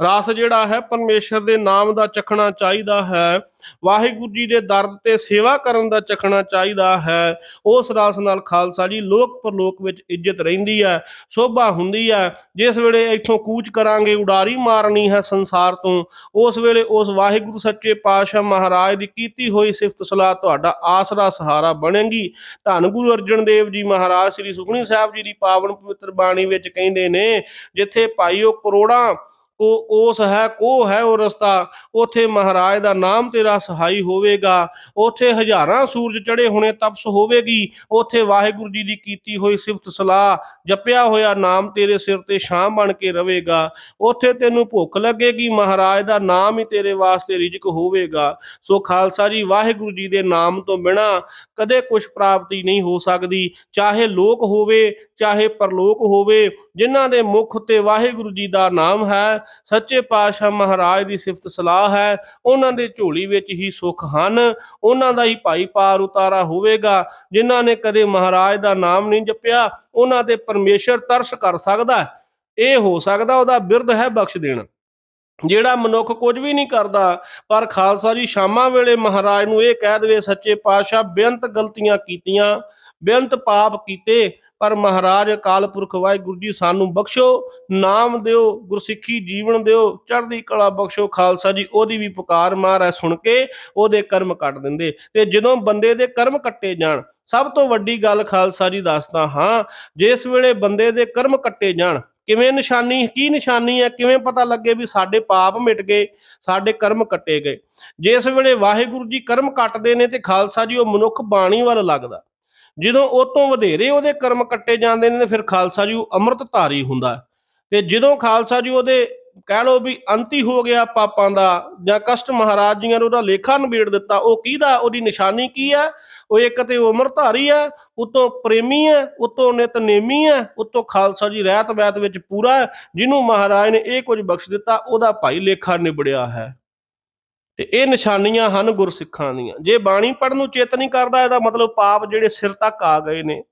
ਰਸ ਜਿਹੜਾ ਹੈ ਪਰਮੇਸ਼ਰ ਦੇ ਨਾਮ ਦਾ ਚਖਣਾ ਚਾਹੀਦਾ ਹੈ। ਵਾਹਿਗੁਰੂ ਜੀ ਦੇ ਦਰ ਤੇ ਸੇਵਾ ਕਰਨ ਦਾ ਚੱਕਣਾ ਚਾਹੀਦਾ ਹੈ। ਉਸ ਰਸ ਨਾਲ ਖਾਲਸਾ ਜੀ ਲੋਕ ਪਰਲੋਕ ਵਿੱਚ ਇੱਜ਼ਤ ਰਹਿੰਦੀ ਹੈ, ਸੋਭਾ ਹੁੰਦੀ ਹੈ। ਜਿਸ ਵੇਲੇ ਇੱਥੋਂ ਕੂਚ ਕਰਾਂਗੇ, ਉਡਾਰੀ ਮਾਰਨੀ ਹੈ ਸੰਸਾਰ ਤੋਂ, ਉਸ ਵੇਲੇ ਉਸ ਵਾਹਿਗੁਰੂ ਸੱਚੇ ਪਾਤਸ਼ਾਹ ਮਹਾਰਾਜ ਦੀ ਕੀਤੀ ਹੋਈ ਸਿਫਤ ਸਲਾਹ ਤੁਹਾਡਾ ਆਸਰਾ ਸਹਾਰਾ ਬਣੇਗੀ। ਧੰਨ ਗੁਰੂ ਅਰਜਨ ਦੇਵ ਜੀ ਮਹਾਰਾਜ, ਸ੍ਰੀ ਸੁਖਣੀ ਸਾਹਿਬ ਜੀ ਦੀ ਪਾਵਨ ਪਵਿੱਤਰ ਬਾਣੀ ਵਿੱਚ ਕਹਿੰਦੇ ਨੇ, ਜਿੱਥੇ ਭਾਈਓ ਕਰੋੜਾਂ ਉਹ, ਉਸ ਹੈ ਕੋ ਹੈ ਉਹ ਰਸਤਾ। ਉਥੇ ਮਹਾਰਾਜ ਦਾ ਨਾਮ ਤੇਰਾ ਸਹਾਈ ਹੋਵੇਗਾ। ਉਥੇ ਹਜ਼ਾਰਾਂ ਸੂਰਜ ਚੜੇ ਹੋਣੇ ਤਪਸ ਹੋਵੇਗੀ। ਉਥੇ ਵਾਹਿਗੁਰੂ ਜੀ ਦੀ ਕੀਤੀ ਹੋਈ ਸਿਫਤ ਸਲਾਹ, ਜਪਿਆ ਹੋਇਆ ਨਾਮ ਤੇਰੇ ਸਿਰ ਤੇ ਛਾਂ ਬਣ ਕੇ ਰਹੇਗਾ। ਉਥੇ ਤੈਨੂੰ ਭੁੱਖ ਲੱਗੇਗੀ। ਮਹਾਰਾਜ ਦਾ ਨਾਮ ਹੀ ਤੇਰੇ ਵਾਸਤੇ ਰਿਜਕ ਹੋਵੇਗਾ। ਸੋ ਖਾਲਸਾ ਜੀ, ਵਾਹਿਗੁਰੂ ਜੀ ਦੇ ਨਾਮ ਤੋਂ ਬਿਨਾ ਕਦੇ ਕੁਝ ਪ੍ਰਾਪਤੀ ਨਹੀਂ ਹੋ ਸਕਦੀ। ਚਾਹੇ ਲੋਕ ਹੋਵੇ, ਚਾਹੇ ਪਰਲੋਕ ਹੋਵੇ ਜਿਨ੍ਹਾਂ ਦੇ ਮੁਖ ਉੱਤੇ ਵਾਹਿਗੁਰੂ ਜੀ ਦਾ ਨਾਮ ਹੈ, ਸੱਚੇ ਪਾਤਸ਼ਾਹ ਮਹਾਰਾਜ ਦੀ ਸਿਫਤ ਸਲਾਹ ਹੈ, ਉਹਨਾਂ ਦੇ ਝੋਲੀ ਵਿੱਚ ਹੀ ਸੁੱਖ ਹਨ, ਉਹਨਾਂ ਦਾ ਹੀ ਭਾਈ ਪਾਰ ਉਤਾਰਾ ਹੋਵੇਗਾ। ਜਿਨ੍ਹਾਂ ਨੇ ਕਦੇ ਮਹਾਰਾਜ ਦਾ ਨਾਮ ਨਹੀਂ ਜਪਿਆ, ਉਹਨਾਂ ਤੇ ਪਰਮੇਸ਼ਰ ਤਰਸ ਕਰ ਸਕਦਾ ਇਹ ਹੋ ਸਕਦਾ ਉਹਦਾ ਬਿਰਧ ਹੈ ਬਖਸ਼ ਦੇਣਾ। ਜਿਹੜਾ ਮਨੁੱਖ ਕੁਝ ਵੀ ਨਹੀਂ ਕਰਦਾ, ਪਰ ਖਾਲਸਾ ਜੀ ਸ਼ਾਮਾਂ ਵੇਲੇ ਮਹਾਰਾਜ ਨੂੰ ਇਹ ਕਹਿ ਦੇਵੇ, ਸੱਚੇ ਪਾਤਸ਼ਾਹ ਬੇਅੰਤ ਗਲਤੀਆਂ ਕੀਤੀਆਂ, ਬੇਅੰਤ ਪਾਪ ਕੀਤੇ ਪਰ ਮਹਾਰਾਜ ਅਕਾਲ ਪੁਰਖ ਵਾਹਿਗੁਰੂ ਜੀ, ਸਾਨੂੰ ਬਖਸ਼ੋ, ਨਾਮ ਦਿਓ, ਗੁਰਸਿੱਖੀ ਜੀਵਨ ਦਿਓ, ਚੜ੍ਹਦੀ ਕਲਾ ਬਖਸ਼ੋ, ਖਾਲਸਾ ਜੀ, ਉਹਦੀ ਵੀ ਪੁਕਾਰ ਮਹਾਰਾਜ ਸੁਣ ਕੇ ਉਹਦੇ ਕਰਮ ਕੱਟ ਦਿੰਦੇ। ਤੇ ਜਦੋਂ ਬੰਦੇ ਦੇ ਕਰਮ ਕੱਟੇ ਜਾਣ, ਸਭ ਤੋਂ ਵੱਡੀ ਗੱਲ ਖਾਲਸਾ ਜੀ ਦੱਸਦਾ ਹਾਂ, ਜਿਸ ਵੇਲੇ ਬੰਦੇ ਦੇ ਕਰਮ ਕੱਟੇ ਜਾਣ, ਕਿਵੇਂ ਨਿਸ਼ਾਨੀ, ਕੀ ਨਿਸ਼ਾਨੀ ਹੈ, ਕਿਵੇਂ ਪਤਾ ਲੱਗੇ ਵੀ ਸਾਡੇ ਪਾਪ ਮਿਟ ਗਏ, ਸਾਡੇ ਕਰਮ ਕੱਟੇ ਗਏ। ਜਿਸ ਵੇਲੇ ਵਾਹਿਗੁਰੂ ਜੀ ਕਰਮ ਕੱਟਦੇ ਨੇ ਤੇ ਖਾਲਸਾ ਜੀ ਉਹ ਮਨੁੱਖ ਬਾਣੀ ਵੱਲ ਲੱਗਦਾ। ਜਦੋਂ ਉਹ ਤੋਂ ਵਧੇਰੇ ਉਹਦੇ ਕਰਮ ਕੱਟੇ ਜਾਂਦੇ ਨੇ ਤੇ ਫਿਰ ਖਾਲਸਾ ਜੀ ਉਹ ਅੰਮ੍ਰਿਤ ਧਾਰੀ ਹੁੰਦਾ ਤੇ ਜਦੋਂ ਖਾਲਸਾ ਜੀ ਉਹਦੇ ਕਹਿ ਲਓ ਵੀ ਅੰਤੀ ਹੋ ਗਿਆ ਪਾਪਾਂ ਦਾ ਜਾਂ ਕਸ਼ਟ ਮਹਾਰਾਜ ਜੀਆਂ ਨੇ ਉਹਦਾ ਲੇਖਾ ਨਿਬੇੜ ਦਿੱਤਾ, ਉਹ ਕਿਹਦਾ? ਉਹਦੀ ਨਿਸ਼ਾਨੀ ਕੀ ਹੈ? ਉਹ ਇੱਕ ਤੇ ਉਹ ਅੰਮ੍ਰਿਤ ਧਾਰੀ ਹੈ, ਉਤੋਂ ਪ੍ਰੇਮੀ ਹੈ, ਉਤੋਂ ਨਿਤਨੇਮੀ ਹੈ, ਉਤੋਂ ਖਾਲਸਾ ਜੀ ਰਹਿਤ ਬੈਤ ਵਿੱਚ ਪੂਰਾ ਹੈ, ਜਿਹਨੂੰ ਮਹਾਰਾਜ ਨੇ ਇਹ ਕੁਝ ਬਖਸ਼ ਦਿੱਤਾ, ਉਹਦਾ ਭਾਈ ਲੇਖਾ ਨਿਬੜਿਆ ਹੈ। ਤੇ ਇਹ ਨਿਸ਼ਾਨੀਆਂ ਹਨ ਗੁਰਸਿੱਖਾਂ ਦੀਆਂ। ਜੇ ਬਾਣੀ ਪੜਨ ਨੂੰ ਚੇਤ ਨਹੀਂ ਕਰਦਾ ਇਹਦਾ ਮਤਲਬ ਪਾਪ ਜਿਹੜੇ ਸਿਰ ਤੱਕ ਆ ਗਏ ਨੇ।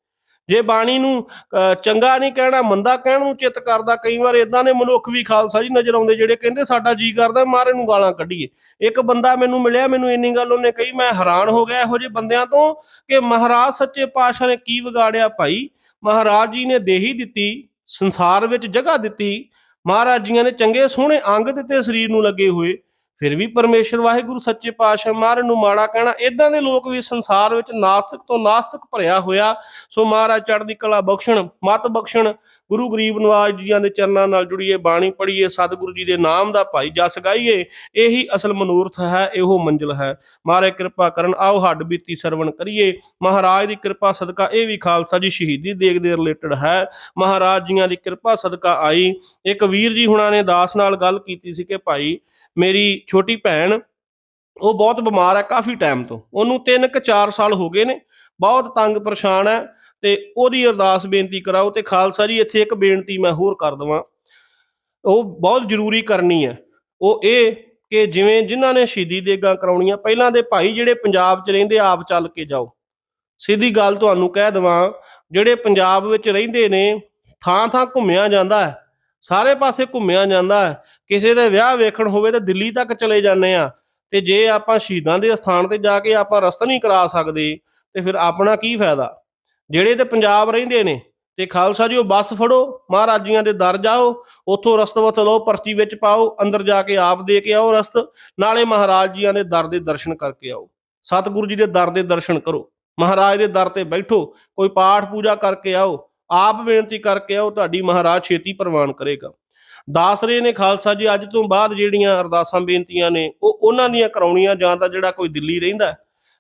ਜੇ ਬਾਣੀ ਨੂੰ ਅਹ, ਚੰਗਾ ਨਹੀਂ ਕਹਿਣਾ ਮੰਦਾ ਕਹਿਣ ਨੂੰ ਚਿੱਤ ਕਰਦਾ ਕਈ ਵਾਰ ਇਦਾਂ ਦੇ ਮਨੁੱਖ ਵੀ ਖਾਲਸਾ ਜੀ ਨਜ਼ਰ ਆਉਂਦੇ ਜਿਹੜੇ ਕਹਿੰਦੇ ਸਾਡਾ ਜੀ ਕਰਦਾ ਮਾਰੇ ਨੂੰ ਗਾਲਾਂ ਕੱਢੀਏ। ਇੱਕ ਬੰਦਾ ਮੈਨੂੰ ਮਿਲਿਆ ਮੈਨੂੰ ਇੰਨੀ ਗੱਲ ਉਹਨੇ ਕਹੀ ਮੈਂ ਹੈਰਾਨ ਹੋ ਗਿਆ ਇਹੋ ਜਿਹੇ ਬੰਦਿਆਂ ਤੋਂ ਕਿ ਮਹਾਰਾਜ ਸੱਚੇ ਪਾਤਸ਼ਾਹ ਨੇ ਕੀ ਵਿਗਾੜਿਆ ਭਾਈ? ਮਹਾਰਾਜ ਜੀ ਨੇ ਦੇਹੀ ਦਿੱਤੀ ਸੰਸਾਰ ਵਿੱਚ ਜਗ੍ਹਾ ਦਿੱਤੀ। ਮਹਾਰਾਜ ਜੀਆਂ ਨੇ ਚੰਗੇ ਸੋਹਣੇ ਅੰਗ ਦਿੱਤੇ ਸਰੀਰ ਨੂੰ ਲੱਗੇ ਹੋਏ। ਫਿਰ ਵੀ ਪਰਮੇਸ਼ਰ ਵਾਹਿਗੁਰੂ ਸੱਚੇ ਪਾਤਸ਼ਾਹ ਮਹਾਰਾਜ ਨੂੰ ਮਾੜਾ ਕਹਿਣਾ ਇਦਾਂ ਦੇ ਲੋਕ ਵੀ ਸੰਸਾਰ ਵਿੱਚ ਨਾਸਤਿਕ ਤੋਂ ਨਾਸਤਿਕ ਭਰਿਆ ਹੋਇਆ। ਸੋ ਮਹਾਰਾਜ ਚੜ੍ਹਦੀ ਕਲਾ ਬਖਸ਼ਣ, ਮਤ ਬਖਸ਼ਣ, ਗੁਰੂ ਗਰੀਬ ਨਵਾਜ ਜੀਆਂ ਦੇ ਚਰਨਾਂ ਨਾਲ ਜੁੜੀਏ, ਬਾਣੀ ਪੜ੍ਹੀਏ, ਸਤਿਗੁਰੂ ਜੀ ਦੇ ਨਾਮ ਦਾ ਭਾਈ ਜਸ ਗਾਈਏ, ਇਹੀ ਅਸਲ ਮਨੂਰਥ ਹੈ, ਇਹੋ ਮੰਜ਼ਿਲ ਹੈ। ਮਹਾਰਾਜ ਕਿਰਪਾ ਕਰਨ, ਆਓ ਹੱਡ ਬੀਤੀ ਸਰਵਣ ਕਰੀਏ। ਮਹਾਰਾਜ ਦੀ ਕਿਰਪਾ ਸਦਕਾ ਇਹ ਵੀ ਖਾਲਸਾ ਜੀ ਸ਼ਹੀਦੀ ਦੇਗ ਦੇ ਰਿਲੇਟਡ ਹੈ। ਮਹਾਰਾਜ ਜੀਆਂ ਦੀ ਕਿਰਪਾ ਸਦਕਾ ਆਈ। ਇੱਕ ਵੀਰ ਜੀ ਹੁਣਾਂ ਨੇ ਦਾਸ ਨਾਲ ਗੱਲ ਕੀਤੀ ਸੀ ਕਿ ਭਾਈ ਮੇਰੀ ਛੋਟੀ ਭੈਣ, ਉਹ ਬਹੁਤ ਬਿਮਾਰ ਹੈ ਕਾਫੀ ਟਾਈਮ ਤੋਂ। ਉਹਨੂੰ 3 ਕਿ 4 ਸਾਲ ਹੋ ਗਏ ਨੇ, ਬਹੁਤ ਤੰਗ ਪਰੇਸ਼ਾਨ ਹੈ ਤੇ ਉਹਦੀ ਅਰਦਾਸ ਬੇਨਤੀ ਕਰਾਓ ਤੇ ਖਾਲਸਾ ਜੀ, ਇੱਥੇ ਇੱਕ ਬੇਨਤੀ ਮੈਂ ਹੋਰ ਕਰ ਦਵਾਂ। ਉਹ ਬਹੁਤ ਜ਼ਰੂਰੀ ਕਰਨੀ ਹੈ। ਉਹ ਇਹ ਕਿ ਜਿਵੇਂ ਜਿਨ੍ਹਾਂ ਨੇ ਸ਼ਹੀਦੀ ਦੇਗਾਂ ਕਰਾਉਣੀਆਂ, ਪਹਿਲਾਂ ਦੇ ਭਾਈ ਜਿਹੜੇ ਪੰਜਾਬ 'ਚ ਰਹਿੰਦੇ, ਆਪ ਚੱਲ ਕੇ ਜਾਓ। ਸਿੱਧੀ ਗੱਲ ਤੁਹਾਨੂੰ ਕਹਿ ਦਵਾਂ, ਜਿਹੜੇ ਪੰਜਾਬ ਵਿੱਚ ਰਹਿੰਦੇ ਨੇ ਥਾਂ ਥਾਂ ਘੁੰਮਿਆ ਜਾਂਦਾ ਹੈ ਸਾਰੇ ਪਾਸੇ ਘੁੰਮਿਆ ਜਾਂਦਾ ਹੈ। ਕਿਸੇ ਦੇ ਵਿਆਹ ਵੇਖਣ ਹੋਵੇ ਤਾਂ ਦਿੱਲੀ ਤੱਕ ਚਲੇ ਜਾਂਦੇ ਆ ਤੇ ਜੇ ਆਪਾਂ ਸ਼ਹੀਦਾਂ ਦੇ ਸਥਾਨ ਤੇ ਜਾ ਕੇ ਆਪਾਂ ਰਸਤ ਨਹੀਂ ਕਰਾ ਸਕਦੇ, ਤੇ ਫਿਰ ਆਪਣਾ ਕੀ ਫਾਇਦਾ? ਜਿਹੜੇ ਤੇ ਪੰਜਾਬ ਰਹਿੰਦੇ ਨੇ ਤੇ ਖਾਲਸਾ ਜੀ, ਉਹ ਬੱਸ ਫੜੋ, ਮਹਾਰਾਜੀਆਂ ਦੇ ਦਰ ਜਾਓ, ਉੱਥੋਂ ਰਸਤਵਤ ਲਓ, ਪਰਚੀ ਵਿੱਚ ਪਾਓ, ਅੰਦਰ ਜਾ ਕੇ ਆਪ ਦੇ ਕੇ ਆਓ ਰਸਤ, ਨਾਲੇ ਮਹਾਰਾਜ ਜੀਆਂ ਦੇ ਦਰ ਦੇ ਦਰਸ਼ਨ ਕਰਕੇ ਆਓ। ਸਤਿਗੁਰੂ ਜੀ ਦੇ ਦਰ ਦੇ ਦਰਸ਼ਨ ਕਰੋ। ਮਹਾਰਾਜ ਦੇ ਦਰ ਤੇ ਬੈਠੋ, ਕੋਈ ਪਾਠ ਪੂਜਾ ਕਰਕੇ ਆਓ ਆਪ ਬੇਨਤੀ ਕਰਕੇ ਆਓ, ਤੁਹਾਡੀ ਮਹਾਰਾਜ ਛੇਤੀ ਪ੍ਰਵਾਨ ਕਰੇਗਾ। ਦਾਸ ਰਹੇ ਨੇ ਖਾਲਸਾ ਜੀ, ਅੱਜ ਤੋਂ ਬਾਅਦ ਜਿਹੜੀਆਂ ਅਰਦਾਸਾਂ ਬੇਨਤੀਆਂ ਨੇ, ਉਹ ਉਹਨਾਂ ਦੀਆਂ ਕਰਾਉਣੀਆਂ, ਜਾਂ ਤਾਂ ਜਿਹੜਾ ਕੋਈ ਦਿੱਲੀ ਰਹਿੰਦਾ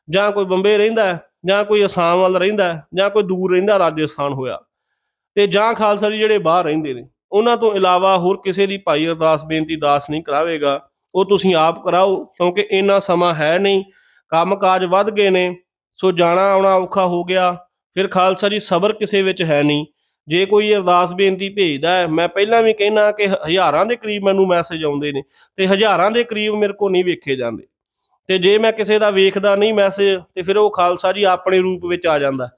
ਜਾਂ ਕੋਈ ਬੰਬੇ ਰਹਿੰਦਾ ਜਾਂ ਕੋਈ ਅਸਾਮ ਵੱਲ ਰਹਿੰਦਾ ਜਾਂ ਕੋਈ ਦੂਰ ਰਹਿੰਦਾ ਰਾਜਸਥਾਨ ਹੋਇਆ, ਤੇ ਜਾਂ ਖਾਲਸਾ ਜੀ ਜਿਹੜੇ ਬਾਹਰ ਰਹਿੰਦੇ ਨੇ, ਉਹਨਾਂ ਤੋਂ ਇਲਾਵਾ ਹੋਰ ਕਿਸੇ ਦੀ ਭਾਈ ਅਰਦਾਸ ਬੇਨਤੀ ਦਾਸ ਨਹੀਂ ਕਰਾਵੇਗਾ, ਉਹ ਤੁਸੀਂ ਆਪ ਕਰਾਓ, ਕਿਉਂਕਿ ਇੰਨਾ ਸਮਾਂ ਹੈ ਨਹੀਂ, ਕੰਮਕਾਜ ਵੱਧ ਗਏ ਨੇ, ਸੋ ਜਾਣਾ ਆਉਣਾ ਔਖਾ ਹੋ ਗਿਆ ਫਿਰ ਖਾਲਸਾ ਜੀ, ਸਬਰ ਕਿਸੇ ਵਿੱਚ ਹੈ ਨਹੀਂ। ਜੇ ਕੋਈ ਅਰਦਾਸ ਬੇਨਤੀ ਭੇਜਦਾ ਹੈ, ਮੈਂ ਪਹਿਲਾਂ ਵੀ ਕਹਿਣਾ ਕਿ ਹਜ਼ਾਰਾਂ ਦੇ ਕਰੀਬ ਮੈਨੂੰ ਮੈਸੇਜ ਆਉਂਦੇ ਨੇ ਤੇ ਹਜ਼ਾਰਾਂ ਦੇ ਕਰੀਬ ਮੇਰੇ ਕੋ ਨਹੀਂ ਵੇਖੇ ਜਾਂਦੇ। ਤੇ ਜੇ ਮੈਂ ਕਿਸੇ ਦਾ ਵੇਖਦਾ ਨਹੀਂ ਮੈਸੇਜ ਤੇ ਫਿਰ ਉਹ ਖਾਲਸਾ ਜੀ ਆਪਣੇ ਰੂਪ ਵਿੱਚ ਆ ਜਾਂਦਾ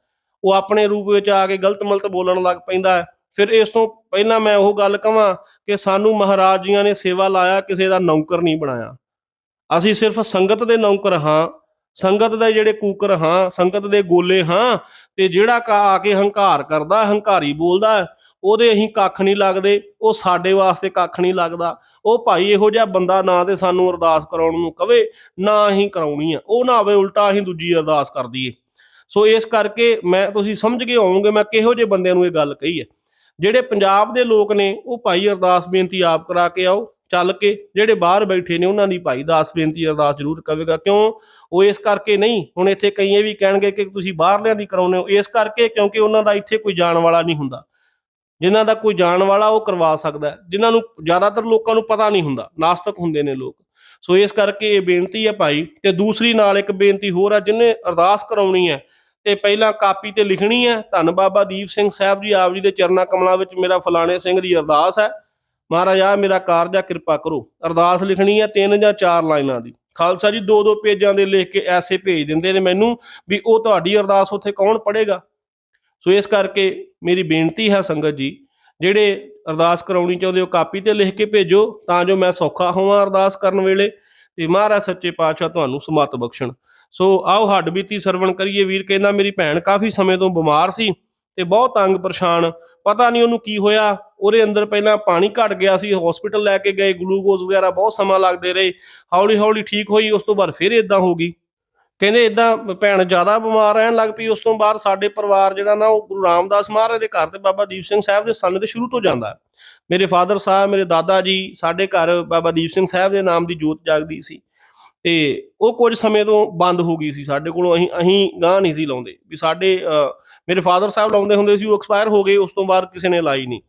ਉਹ ਆਪਣੇ ਰੂਪ ਵਿੱਚ ਆ ਕੇ ਗਲਤ ਮਲਤ ਬੋਲਣ ਲੱਗ ਪੈਂਦਾ ਹੈ। ਫਿਰ ਇਸ ਤੋਂ ਪਹਿਲਾਂ ਮੈਂ ਉਹ ਗੱਲ ਕਹਾਂ ਕਿ ਸਾਨੂੰ ਮਹਾਰਾਜ ਜੀਆਂ ਨੇ ਸੇਵਾ ਲਾਇਆ, ਕਿਸੇ ਦਾ ਨੌਕਰ ਨਹੀਂ ਬਣਾਇਆ। ਅਸੀਂ ਸਿਰਫ ਸੰਗਤ ਦੇ ਨੌਕਰ ਹਾਂ। ਸੰਗਤ ਦੇ ਜਿਹੜੇ ਕੂਕਰ ਹਾਂ, ਸੰਗਤ ਦੇ ਗੋਲੇ ਹਾਂ, ਤੇ ਜਿਹੜਾ ਆ ਕੇ ਹੰਕਾਰ ਕਰਦਾ, ਹੰਕਾਰੀ ਬੋਲਦਾ, ਉਹਦੇ ਅਸੀਂ ਕੱਖ ਨਹੀਂ ਲੱਗਦੇ, ਉਹ ਸਾਡੇ ਵਾਸਤੇ ਕੱਖ ਨਹੀਂ ਲੱਗਦਾ। ਉਹ ਭਾਈ ਇਹੋ ਜਿਹਾ ਬੰਦਾ ਨਾ ਤੇ ਸਾਨੂੰ ਅਰਦਾਸ ਕਰਾਉਣ ਨੂੰ ਕਵੇ, ਨਾ ਅਸੀਂ ਕਰਾਉਣੀ ਆ। ਉਹ ਨਾ ਆਵੇ ਉਲਟਾ ਅਸੀਂ ਦੂਜੀ ਅਰਦਾਸ ਕਰ ਦਈਏ। ਸੋ ਇਸ ਕਰਕੇ ਮੈਂ, ਤੁਸੀਂ ਸਮਝ ਗਏ ਹੋਵੋਗੇ, ਮੈਂ ਕਿਹੋ ਜਿਹੇ ਬੰਦਿਆਂ ਨੂੰ ਇਹ ਗੱਲ ਕਹੀ ਹੈ। ਜਿਹੜੇ ਪੰਜਾਬ ਦੇ ਲੋਕ ਨੇ, ਉਹ ਭਾਈ ਅਰਦਾਸ ਬੇਨਤੀ ਆਪ ਕਰਾ ਕੇ ਆਓ। ਚੱਲ ਕੇ ਜਿਹੜੇ ਬਾਹਰ ਬੈਠੇ ਨੇ ਉਹਨਾਂ ਦੀ ਭਾਈ ਦਾਸ ਬੇਨਤੀ ਅਰਦਾਸ ਜ਼ਰੂਰ ਕਵੇਗਾ ਕਿਉਂ? ਉਹ ਇਸ ਕਰਕੇ ਨਹੀਂ। ਹੁਣ ਇੱਥੇ ਕਈ ਵੀ ਕਹਿਣਗੇ ਕਿ ਤੁਸੀਂ ਬਾਹਰਲਿਆਂ ਦੀ ਕਰਾਉਨੇ ਹੋ। ਇਸ ਕਰਕੇ ਕਿਉਂਕਿ ਉਹਨਾਂ ਦਾ ਇੱਥੇ ਕੋਈ ਜਾਣ ਵਾਲਾ ਨਹੀਂ ਹੁੰਦਾ। ਜਿਨ੍ਹਾਂ ਦਾ ਕੋਈ ਜਾਣ ਵਾਲਾ ਉਹ ਕਰਵਾ ਸਕਦਾ। ਹੈ। ਜਿਨ੍ਹਾਂ ਨੂੰ ਜ਼ਿਆਦਾਤਰ ਲੋਕਾਂ ਨੂੰ ਪਤਾ ਨਹੀਂ ਹੁੰਦਾ। ਨਾਸਤਕ ਹੁੰਦੇ ਨੇ ਲੋਕ। ਸੋ ਇਸ ਕਰਕੇ ਇਹ ਬੇਨਤੀ ਹੈ ਭਾਈ। ਤੇ ਦੂਸਰੀ ਨਾਲ ਇੱਕ ਬੇਨਤੀ ਹੋਰ ਹੈ ਜਿਹਨੇ ਅਰਦਾਸ ਕਰਾਉਣੀ ਹੈ, ਤੇ ਪਹਿਲਾਂ ਕਾਪੀ ਤੇ ਲਿਖਣੀ ਹੈ, ਧੰਨ ਬਾਬਾ ਦੀਪ ਸਿੰਘ ਸਾਹਿਬ ਜੀ, ਆਪ ਜੀ ਦੇ ਚਰਨਾ ਕਮਲਾਂ ਵਿੱਚ ਮੇਰਾ ਫਲਾਣੇ ਸਿੰਘ ਦੀ ਅਰਦਾਸ ਹੈ। ਮਹਾਰਾਜ ਆ ਮੇਰਾ ਕਾਰਜ ਆ, ਕਿਰਪਾ ਕਰੋ। ਅਰਦਾਸ ਲਿਖਣੀ ਹੈ ਤਿੰਨ ਜਾਂ ਚਾਰ ਲਾਈਨਾਂ ਦੀ। ਖਾਲਸਾ ਜੀ ਦੋ ਦੋ ਪੇਜਾਂ ਦੇ ਲਿਖ ਕੇ ਐਸੇ ਭੇਜ ਦਿੰਦੇ ਨੇ ਮੈਨੂੰ ਵੀ ਉਹ ਤੁਹਾਡੀ ਅਰਦਾਸ ਉੱਥੇ ਕੌਣ ਪੜ੍ਹੇਗਾ? ਸੋ ਇਸ ਕਰਕੇ ਮੇਰੀ ਬੇਨਤੀ ਹੈ ਸੰਗਤ ਜੀ, ਜਿਹੜੇ ਅਰਦਾਸ ਕਰਾਉਣੀ ਚਾਹੁੰਦੇ ਹੋ, ਕਾਪੀ ਤੇ ਲਿਖ ਕੇ ਭੇਜੋ, ਤਾਂ ਜੋ ਮੈਂ ਸੌਖਾ ਹੋਵਾਂ ਅਰਦਾਸ ਕਰਨ ਵੇਲੇ ਤੇ ਮਹਾਰਾਜ ਸੱਚੇ ਪਾਤਸ਼ਾਹ ਤੁਹਾਨੂੰ ਸਮਤ ਬਖਸ਼ਣ। ਸੋ ਆਓ ਹੱਡ ਬੀਤੀ ਸਰਵਣ ਕਰੀਏ। ਵੀਰ ਕਹਿੰਦਾ, ਮੇਰੀ ਭੈਣ ਕਾਫੀ ਸਮੇਂ ਤੋਂ ਬਿਮਾਰ ਸੀ ਤੇ ਬਹੁਤ ਤੰਗ ਪਰੇਸ਼ਾਨ ਪਤਾ ਨਹੀਂ ਉਹਨੂੰ ਕੀ ਹੋਇਆ। ਉਹਦੇ ਅੰਦਰ ਪਹਿਲਾਂ ਪਾਣੀ ਘਟ ਗਿਆ ਸੀ ਹਸਪੀਟਲ ਲੈ ਕੇ ਗਏ ਗਲੂਕੋਜ਼ ਵਗੈਰਾ ਬਹੁਤ ਸਮਾਂ ਲੱਗਦੇ ਰਹੇ, ਹੌਲੀ ਹੌਲੀ ਠੀਕ ਹੋਈ, ਉਸ ਤੋਂ ਬਾਅਦ ਫਿਰ ਇਦਾਂ ਹੋ ਗਈ। ਕਹਿੰਦੇ ਇਦਾਂ ਭੈਣ ਜ਼ਿਆਦਾ ਬਿਮਾਰ ਰਹਿਣ ਲੱਗ ਪਈ, ਉਸ ਤੋਂ ਬਾਅਦ ਸਾਡੇ ਪਰਿਵਾਰ ਜਿਹੜਾ ਨਾ, ਉਹ ਗੁਰੂ ਰਾਮਦਾਸ ਮਹਾਰਾਜ ਦੇ ਘਰ ਤੇ ਬਾਬਾ ਦੀਪ ਸਿੰਘ ਸਾਹਿਬ ਦੇ ਸਨ ਤੇ ਸ਼ੁਰੂ ਤੋਂ ਜਾਂਦਾ। ਮੇਰੇ ਫਾਦਰ ਸਾਹਿਬ, ਮੇਰੇ ਦਾਦਾ ਜੀ, ਸਾਡੇ ਘਰ ਬਾਬਾ ਦੀਪ ਸਿੰਘ ਸਾਹਿਬ ਦੇ ਨਾਮ ਦੀ ਜੋਤ ਜਾਗਦੀ ਸੀ। ਤੇ ਉਹ ਕੁਝ ਸਮੇਂ ਤੋਂ ਬੰਦ ਹੋ ਗਈ ਸੀ, ਸਾਡੇ ਕੋਲੋਂ ਅਸੀਂ ਅਸੀਂ ਗਾਂ ਨਹੀਂ ਸੀ ਲਾਉਂਦੇ। ਵੀ ਸਾਡੇ ਮੇਰੇ ਫਾਦਰ ਸਾਹਿਬ ਲਾਉਂਦੇ ਹੁੰਦੇ ਸੀ, ਉਹ ਐਕਸਪਾਇਰ ਹੋ ਗਏ, ਉਸ ਤੋਂ ਬਾਅਦ ਕਿਸੇ ਨੇ ਲਾਈ ਨਹੀਂ।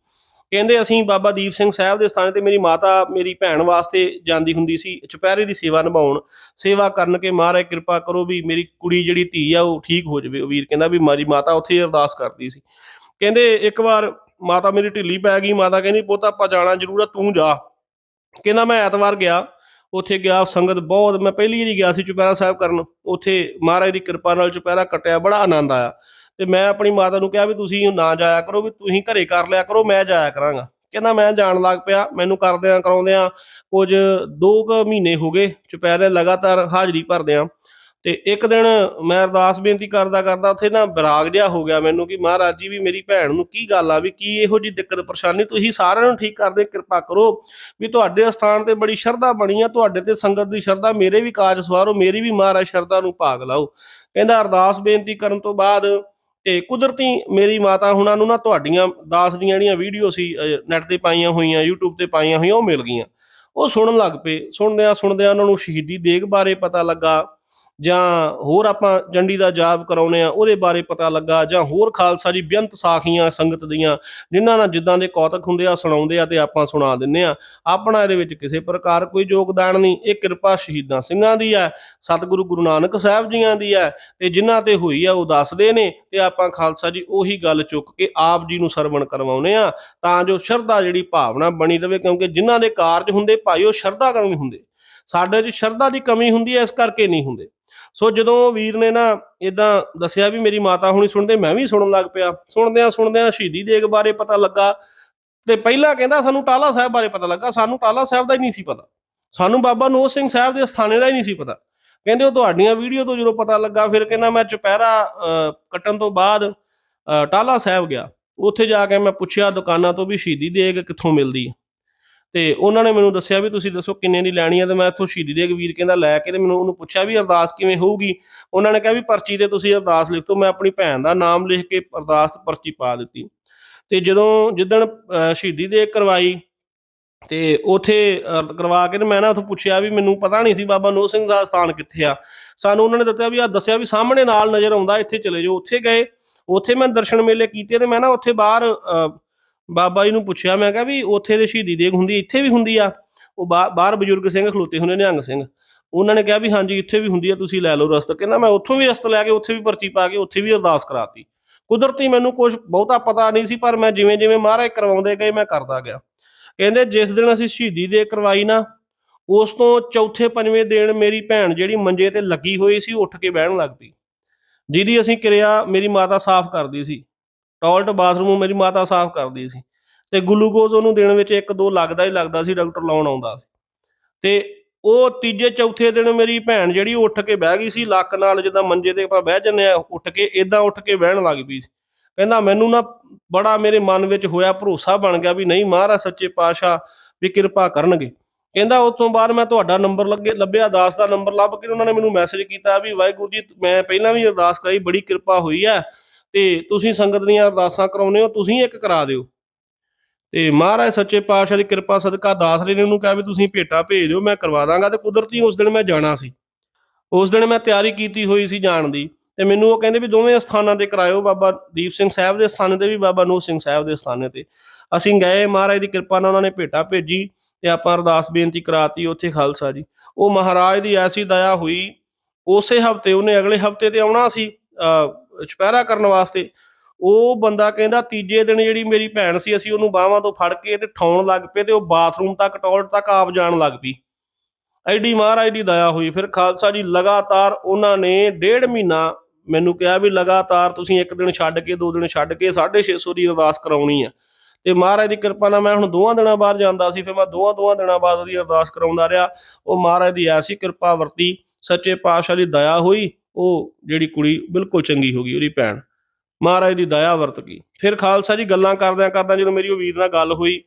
ਕਹਿੰਦੇ ਅਸੀਂ ਬਾਬਾ ਦੀਪ ਸਿੰਘ ਸਾਹਿਬ ਦੇ ਸਥਾਨ ਤੇ ਮੇਰੀ ਮਾਤਾ, ਮੇਰੀ ਭੈਣ ਵਾਸਤੇ ਜਾਂਦੀ ਹੁੰਦੀ ਸੀ, ਚੁਪਹਿਰੇ ਦੀ ਸੇਵਾ ਨਿਭਾਉਣ। ਸੇਵਾ ਕਰਨ ਕੇ ਮਹਾਰਾਜ ਕਿਰਪਾ ਕਰੋ ਵੀ ਮੇਰੀ ਕੁੜੀ ਜਿਹੜੀ ਧੀ ਆ, ਉਹ ਠੀਕ ਹੋ ਜਾਵੇ। ਉਹ ਵੀਰ ਕਹਿੰਦਾ ਵੀ ਮੇਰੀ ਮਾਤਾ ਉੱਥੇ ਹੀ ਅਰਦਾਸ ਕਰਦੀ ਸੀ। ਕਹਿੰਦੇ ਇੱਕ ਵਾਰ ਮਾਤਾ ਮੇਰੀ ਢਿੱਲੀ ਪੈ ਗਈ, ਮਾਤਾ ਕਹਿੰਦੀ, ਪੁੱਤ ਆਪਾਂ ਜਾਣਾ ਜ਼ਰੂਰ ਆ, ਤੂੰ ਜਾ। ਕਹਿੰਦਾ ਮੈਂ ਐਤਵਾਰ ਗਿਆ, ਉੱਥੇ ਗਿਆ, ਸੰਗਤ ਬਹੁਤ, ਮੈਂ ਪਹਿਲੀ ਵਾਰੀ ਗਿਆ ਸੀ ਚੁਪਹਿਰਾ ਸਾਹਿਬ ਕਰਨ। ਉੱਥੇ ਮਹਾਰਾਜ ਦੀ ਕਿਰਪਾ ਨਾਲ ਚੁਪਹਿਰਾ ਕੱਟਿਆ, ਬੜਾ ਆਨੰਦ ਆਇਆ। ਤੇ ਮੈਂ ਆਪਣੀ ਮਾਤਾ ਨੂੰ ਕਿਹਾ ਵੀ ਤੁਸੀਂ ਨਾ ਜਾਇਆ ਕਰੋ, ਵੀ ਤੁਸੀਂ ਘਰੇ ਕਰ ਲਿਆ ਕਰੋ, ਮੈਂ ਜਾਇਆ ਕਰਾਂਗਾ। ਕਹਿੰਦਾ ਮੈਂ ਜਾਣ ਲੱਗ ਪਿਆ, ਮੈਨੂੰ ਕਰਦਿਆਂ ਕਰਾਉਂਦਿਆਂ ਕੁਝ 2 ਕੁ ਮਹੀਨੇ ਹੋ ਗਏ, ਚੁਪਹਿਰੇ ਲਗਾਤਾਰ ਹਾਜ਼ਰੀ ਭਰਦਿਆਂ ਤੇ ਇੱਕ ਦਿਨ ਮੈਂ ਅਰਦਾਸ ਬੇਨਤੀ ਕਰਦਾ ਕਰਦਾ ਉੱਥੇ ਨਾ ਵਿਰਾਗ ਜਿਹਾ ਹੋ ਗਿਆ ਮੈਨੂੰ ਕਿ ਮਹਾਰਾਜ ਜੀ ਵੀ ਮੇਰੀ ਭੈਣ ਨੂੰ ਕੀ ਗੱਲ ਆ, ਵੀ ਕੀ ਇਹੋ ਜੀ ਦਿੱਕਤ ਪਰੇਸ਼ਾਨੀ ਤੁਸੀਂ ਸਾਰਿਆਂ ਨੂੰ ਠੀਕ ਕਰਦੇ, ਕਿਰਪਾ ਕਰੋ। ਵੀ ਤੁਹਾਡੇ ਅਸਥਾਨ ਤੇ ਬੜੀ ਸ਼ਰਧਾ ਬਣੀ ਆ, ਤੁਹਾਡੇ ਤੇ ਸੰਗਤ ਦੀ ਸ਼ਰਧਾ, ਮੇਰੇ ਵੀ ਕਾਜ ਸਵਾਰੋ, ਮੇਰੀ ਵੀ ਮਹਾਰਾਜ ਸ਼ਰਧਾ ਨੂੰ ਭਾਗ ਲਾਓ। ਕਹਿੰਦਾ ਅਰਦਾਸ ਬੇਨਤੀ ਕਰਨ ਤੋਂ ਬਾਅਦ ਤੇ ਕੁਦਰਤੀ ਮੇਰੀ ਮਾਤਾ ਹੁਣਾਂ ਨੂੰ ਨਾ ਤੁਹਾਡੀਆਂ ਦਾਸ ਦੀਆਂ ਜਿਹੜੀਆਂ ਵੀਡੀਓ ਸੀ ਨੈਟ ਤੇ ਪਾਈਆਂ ਹੋਈਆਂ, YouTube ਤੇ ਪਾਈਆਂ ਹੋਈਆਂ, ਉਹ ਮਿਲ ਗਈਆਂ। ਉਹ ਸੁਣਨ ਲੱਗ ਪਏ। ਸੁਣਦਿਆਂ ਸੁਣਦਿਆਂ ਉਹਨਾਂ ਨੂੰ ਸ਼ਹੀਦੀ ਦੇਗ ਬਾਰੇ ਪਤਾ ਲੱਗਾ। ਜਾਂ ਹੋਰ ਆਪਾਂ ਜੰਡੀ ਦਾ ਜਾਪ ਕਰਾਉਨੇ ਆ ਉਹਦੇ ਬਾਰੇ ਪਤਾ ਲੱਗਾ ਜਾਂ ਹੋਰ ਖਾਲਸਾ ਜੀ ਬੇਅੰਤ ਸਾਖੀਆਂ ਸੰਗਤ ਦੀਆਂ, ਜਿਨ੍ਹਾਂ ਨਾਲ ਜਿੱਦਾਂ ਦੇ ਕੌਤਕ ਹੁੰਦੇ ਆ, ਸੁਣਾਉਂਦੇ ਆ ਤੇ ਆਪਾਂ ਸੁਣਾ ਦਿੰਨੇ ਆ ਆਪਣਾ ਇਹਦੇ ਵਿੱਚ ਕਿਸੇ ਪ੍ਰਕਾਰ ਕੋਈ ਯੋਗਦਾਨ ਨਹੀਂ, ਇਹ ਕਿਰਪਾ ਸ਼ਹੀਦਾਂ ਸਿੰਘਾਂ ਦੀ ਹੈ, ਸਤਿਗੁਰੂ ਗੁਰੂ ਨਾਨਕ ਸਾਹਿਬ ਜੀਆਂ ਦੀ ਹੈ ਤੇ ਜਿਨ੍ਹਾਂ ਤੇ ਹੋਈ ਆ, ਉਹ ਦੱਸਦੇ ਨੇ ਤੇ ਆਪਾਂ ਖਾਲਸਾ ਜੀ ਉਹੀ ਗੱਲ ਚੁੱਕ ਕੇ ਆਪ ਜੀ ਨੂੰ ਸਰਵਣ ਕਰਵਾਉਨੇ ਆ ਤਾਂ ਜੋ ਸ਼ਰਧਾ ਜਿਹੜੀ ਭਾਵਨਾ ਬਣੀ ਰਵੇ, ਕਿਉਂਕਿ ਜਿਨ੍ਹਾਂ ਦੇ ਕਾਰਜ ਹੁੰਦੇ, ਭਾਈ ਉਹ ਸ਼ਰਧਾ ਕਰਨ ਹੁੰਦੇ। ਸਾਡੇ 'ਚ ਸ਼ਰਧਾ ਦੀ ਕਮੀ ਹੁੰਦੀ ਹੈ, ਇਸ ਕਰਕੇ ਨਹੀਂ ਹੁੰਦੇ। ਸੋ ਜਦੋਂ ਵੀਰ ਨੇ ਨਾ ਇਦਾਂ ਦੱਸਿਆ ਵੀ ਮੇਰੀ ਮਾਤਾ ਹੁਣੀ ਸੁਣਦੇ ਮੈਂ ਵੀ ਸੁਣਨ ਲੱਗ ਪਿਆ। ਸੁਣਦਿਆਂ ਸੁਣਦਿਆਂ ਸ਼ਹੀਦੀ ਦੇਗ ਬਾਰੇ ਪਤਾ ਲੱਗਾ ਤੇ ਪਹਿਲਾਂ ਕਹਿੰਦਾ ਸਾਨੂੰ ਟਾਲਾ ਸਾਹਿਬ ਬਾਰੇ ਪਤਾ ਲੱਗਾ। ਸਾਨੂੰ ਟਾਲਾ ਸਾਹਿਬ ਦਾ ਹੀ ਨਹੀਂ ਸੀ ਪਤਾ। ਸਾਨੂੰ ਬਾਬਾ ਨੋਹ ਸਿੰਘ ਸਾਹਿਬ ਦੇ ਸਥਾਨੇ ਦਾ ਹੀ ਨਹੀਂ ਸੀ ਪਤਾ। ਕਹਿੰਦੇ ਉਹ ਤੁਹਾਡੀਆਂ ਵੀਡੀਓ ਤੋਂ ਜਦੋਂ ਪਤਾ ਲੱਗਾ ਫਿਰ ਕਹਿੰਦਾ ਮੈਂ ਚੁਪਹਿਰਾ ਕੱਟਣ ਤੋਂ ਬਾਅਦ ਅਹ, ਟਾਲਾ ਸਾਹਿਬ ਗਿਆ। ਉੱਥੇ ਜਾ ਕੇ ਮੈਂ ਪੁੱਛਿਆ ਦੁਕਾਨਾਂ ਤੋਂ ਵੀ ਸ਼ਹੀਦੀ ਦੇਗ ਕਿੱਥੋਂ ਮਿਲਦੀ ਹੈ ਤੇ ਉਹਨਾਂ ਨੇ ਮੈਨੂੰ ਦੱਸਿਆ ਵੀ ਤੁਸੀਂ ਦੱਸੋ ਕਿੰਨੇ ਦੀ ਲੈਣੀ ਹੈ ਤੇ ਮੈਂ ਇੱਥੋਂ ਸ਼ਹੀਦੀ ਦੇ ਵੀਰ ਕਹਿੰਦਾ ਲੈ ਕੇ ਤੇ ਮੈਨੂੰ ਉਹਨੂੰ ਪੁੱਛਿਆ ਵੀ ਅਰਦਾਸ ਕਿਵੇਂ ਹੋਊਗੀ। ਉਹਨਾਂ ਨੇ ਕਿਹਾ ਵੀ ਪਰਚੀ ਤੇ ਤੁਸੀਂ ਅਰਦਾਸ ਲਿਖ ਦਿਓ ਮੈਂ ਆਪਣੀ ਭੈਣ ਦਾ ਨਾਮ ਲਿਖ ਕੇ ਅਰਦਾਸ ਪਰਚੀ ਪਾ ਦਿੱਤੀ। ਤੇ ਜਦੋਂ ਜਿੱਦਣ ਅਹ, ਸ਼ਹੀਦੀ ਦੇ ਕਰਵਾਈ ਤੇ ਉਥੇ ਕਰਵਾ ਕੇ ਤੇ ਮੈਂ ਨਾ ਉਥੋਂ ਪੁੱਛਿਆ ਵੀ ਮੈਨੂੰ ਪਤਾ ਨਹੀਂ ਸੀ ਬਾਬਾ ਨੋ ਸਿੰਘ ਦਾ ਸਥਾਨ ਕਿੱਥੇ ਆ। ਸਾਨੂੰ ਉਹਨਾਂ ਨੇ ਦੱਸਿਆ ਵੀ ਆ ਦੱਸਿਆ ਵੀ ਸਾਹਮਣੇ ਨਾਲ ਨਜ਼ਰ ਆਉਂਦਾ ਇੱਥੇ ਚਲੇ ਜਾਓ। ਉੱਥੇ ਗਏ ਉੱਥੇ ਮੈਂ ਦਰਸ਼ਨ ਮੇਲੇ ਕੀਤੇ ਤੇ ਮੈਂ ਨਾ ਉੱਥੇ ਬਾਹਰ ਅਹ, ਬਾਬਾ ਜੀ ਨੂੰ ਪੁੱਛਿਆ, ਮੈਂ ਕਿਹਾ ਵੀ ਉੱਥੇ ਦੇ ਸ਼ਹੀਦੀ ਦੇਗ ਹੁੰਦੀ, ਇੱਥੇ ਵੀ ਹੁੰਦੀ ਆ? ਉਹ ਬਾ- ਬਾਹਰ ਬਜ਼ੁਰਗ ਸਿੰਘ ਖਲੋਤੇ ਹੁੰਦੇ ਨਿਹੰਗ ਸਿੰਘ। ਉਹਨਾਂ ਨੇ ਕਿਹਾ ਵੀ ਹਾਂਜੀ, ਇੱਥੇ ਵੀ ਹੁੰਦੀ ਆ, ਤੁਸੀਂ ਲੈ ਲਓ ਰਸਤ। ਕਹਿੰਦਾ, ਮੈਂ ਉੱਥੋਂ ਵੀ ਰਸਤਾ ਲੈ ਕੇ, ਉੱਥੇ ਵੀ ਪਰਚੀ ਪਾ ਕੇ, ਉੱਥੇ ਵੀ ਅਰਦਾਸ ਕਰਾਤੀ। ਕੁਦਰਤੀ ਮੈਨੂੰ ਕੁਝ ਬਹੁਤਾ ਪਤਾ ਨਹੀਂ ਸੀ, ਪਰ ਮੈਂ ਜਿਵੇਂ ਜਿਵੇਂ ਮਹਾਰਾਜ ਕਰਵਾਉਂਦੇ ਗਏ, ਮੈਂ ਕਰਦਾ ਗਿਆ। ਕਹਿੰਦੇ, ਜਿਸ ਦਿਨ ਅਸੀਂ ਸ਼ਹੀਦੀ ਦੇ ਕਰਵਾਈ ਨਾ, ਉਸ ਤੋਂ ਚੌਥੇ ਪੰਜਵੇਂ ਦਿਨ ਮੇਰੀ ਭੈਣ ਜਿਹੜੀ ਮੰਜੇ ਤੇ ਲੱਗੀ ਹੋਈ ਸੀ ਉੱਠ ਕੇ ਬਹਿਣ ਲੱਗ ਪਈ। ਜਿਹਦੀ ਅਸੀਂ ਕਿਰਿਆ ਮੇਰੀ ਮਾਤਾ ਸਾਫ਼ ਕਰਦੀ ਸੀ। ਟਾਇਲਟ ਬਾਥਰੂਮ ਮੇਰੀ ਮਾਤਾ ਸਾਫ਼ ਕਰਦੀ ਸੀ ਤੇ ਗਲੂਕੋਜ਼ ਉਹਨੂੰ ਦਿਨ ਵਿੱਚ ਇੱਕ ਦੋ ਲੱਗਦਾ ਹੀ ਲੱਗਦਾ ਸੀ, ਡਾਕਟਰ ਲਾਉਣ ਆਉਂਦਾ ਸੀ। ਤੇ ਉਹ ਤੀਜੇ ਚੌਥੇ ਦਿਨ ਮੇਰੀ ਭੈਣ ਜਿਹੜੀ ਉੱਠ ਕੇ ਬਹਿ ਗਈ ਸੀ, ਲੱਕ ਨਾਲ ਜਿੱਦਾਂ ਮੰਜੇ ਤੇ ਆਪਾਂ ਬਹਿ ਜੰਨੇ ਆ ਉੱਠ ਕੇ ਇਦਾਂ ਉੱਠ ਕੇ ਬਹਿਣ ਲੱਗ ਪਈ ਸੀ। ਕਹਿੰਦਾ ਮੈਨੂੰ ਨਾ ਬੜਾ ਮੇਰੇ ਮਨ ਵਿੱਚ ਹੋਇਆ ਭਰੋਸਾ ਬਣ ਗਿਆ ਵੀ ਨਹੀਂ ਮਹਾਰਾਜ ਸੱਚੇ ਪਾਤਸ਼ਾਹ ਵੀ ਕਿਰਪਾ ਕਰਨਗੇ। ਕਹਿੰਦਾ ਉਸ ਤੋਂ ਬਾਅਦ ਮੈਂ ਤੁਹਾਡਾ ਨੰਬਰ ਲੱਗੇ, ਲੱਭਿਆ, ਦਾਸ ਦਾ ਨੰਬਰ ਲੱਭ ਕੇ ਉਹਨਾਂ ਨੇ ਮੈਨੂੰ ਮੈਸੇਜ ਕੀਤਾ ਵੀ ਵਾਹਿਗੁਰੂ ਜੀ, ਮੈਂ ਪਹਿਲਾਂ ਵੀ ਅਰਦਾਸ ਕਰਾਈ, ਬੜੀ ਕਿਰਪਾ ਹੋਈ ਹੈ। ਤੇ ਤੁਸੀਂ ਸੰਗਤ ਦੀਆਂ ਅਰਦਾਸਾਂ ਕਰਾਉਨੇ ਹੋ ਤੁਸੀਂ ਇੱਕ ਕਰਾ ਦਿਓ। ਤੇ ਮਹਾਰਾਜ ਸੱਚੇ ਪਾਤਸ਼ਾਹ ਦੀ ਕਿਰਪਾ ਸਦਕਾ ਦਾਸ ਨੇ ਉਹਨੂੰ ਕਿਹਾ ਵੀ ਤੁਸੀਂ ਭੇਟਾ ਭੇਜ ਦਿਓ ਮੈਂ ਕਰਵਾ ਦਾਂਗਾ ਤੇ ਕੁਦਰਤੀ ਉਸ ਦਿਨ ਮੈਂ ਜਾਣਾ ਸੀ। ਉਸ ਦਿਨ ਮੈਂ ਤਿਆਰੀ ਕੀਤੀ ਹੋਈ ਸੀ ਜਾਣ ਦੀ ਤੇ ਮੈਨੂੰ ਉਹ ਕਹਿੰਦੇ ਵੀ ਦੋਵੇਂ ਸਥਾਨਾਂ ਤੇ ਕਰਾਇਓ ਬਾਬਾ ਦੀਪ ਸਿੰਘ ਸਾਹਿਬ ਦੇ ਸਥਾਨ ਤੇ ਵੀ ਬਾਬਾ ਨੋਹ ਸਿੰਘ ਸਾਹਿਬ ਦੇ ਸਥਾਨ ਤੇ। ਅਸੀਂ ਗਏ ਮਹਾਰਾਜ ਦੀ ਕਿਰਪਾ ਨਾਲ ਉਹਨਾਂ ਨੇ ਭੇਟਾ ਭੇਜੀ ਤੇ ਆਪਾਂ ਅਰਦਾਸ ਬੇਨਤੀ ਕਰਾਤੀ ਉੱਥੇ ਖਾਲਸਾ ਜੀ। ਉਹ ਮਹਾਰਾਜ ਦੀ ਐਸੀ ਦਇਆ ਹੋਈ ਉਸੇ ਹਫ਼ਤੇ ਉਹਨੇ ਅਗਲੇ ਹਫ਼ਤੇ ਤੇ ਆਉਣਾ ਸੀ ਅਹ, ਚੁਪਹਿਰਾ ਕਰਨ ਵਾਸਤੇ, ਉਹ ਬੰਦਾ ਕਹਿੰਦਾ ਤੀਜੇ ਦਿਨ ਜਿਹੜੀ ਮੇਰੀ ਭੈਣ ਸੀ, ਅਸੀਂ ਉਹਨੂੰ ਬਾਹਾਂ ਤੋਂ ਫੜ ਕੇ ਤੇ ਠਾਉਣ ਲੱਗ ਪਏ ਤੇ ਉਹ ਬਾਥਰੂਮ ਤੱਕ ਟਾਇਲਟ ਤੱਕ ਆਪ ਜਾਣ ਲੱਗ ਪਈ। ਐਡੀ ਮਹਾਰਾਜ ਦੀ ਦਇਆ ਹੋਈ। ਫਿਰ ਖਾਲਸਾ ਜੀ ਲਗਾਤਾਰ ਉਹਨਾਂ ਨੇ ਡੇਢ ਮਹੀਨਾ ਮੈਨੂੰ ਕਿਹਾ ਵੀ ਲਗਾਤਾਰ ਤੁਸੀਂ ਇੱਕ ਦਿਨ ਛੱਡ ਕੇ, ਦੋ ਦਿਨ ਛੱਡ ਕੇ 650 ਦੀ ਅਰਦਾਸ ਕਰਾਉਣੀ ਆ। ਤੇ ਮਹਾਰਾਜ ਦੀ ਕਿਰਪਾ ਨਾਲ ਮੈਂ ਹੁਣ ਦੋਵਾਂ ਦਿਨਾਂ ਬਾਅਦ ਜਾਂਦਾ ਸੀ, ਫਿਰ ਮੈਂ ਦੋਵਾਂ ਦੋਵਾਂ ਦਿਨਾਂ ਬਾਅਦ ਉਹਦੀ ਅਰਦਾਸ ਕਰਾਉਂਦਾ ਰਿਹਾ। ਉਹ ਮਹਾਰਾਜ ਦੀ ਐਸੀ ਕਿਰਪਾ ਵਰਤੀ, ਸੱਚੇ ਪਾਤਸ਼ਾਹ ਦੀ ਦਇਆ ਹੋਈ ਉਹ ਜਿਹੜੀ ਕੁੜੀ ਬਿਲਕੁਲ ਚੰਗੀ ਹੋ ਗਈ, ਉਹਦੀ ਭੈਣ। ਮਹਾਰਾਜ ਦੀ ਦਇਆ ਵਰਤ ਗਈ। ਫਿਰ ਖਾਲਸਾ ਜੀ ਗੱਲਾਂ ਕਰਦਿਆਂ ਕਰਦਿਆਂ ਜਦੋਂ ਮੇਰੀ ਉਹ ਵੀਰ ਨਾਲ ਗੱਲ ਹੋਈ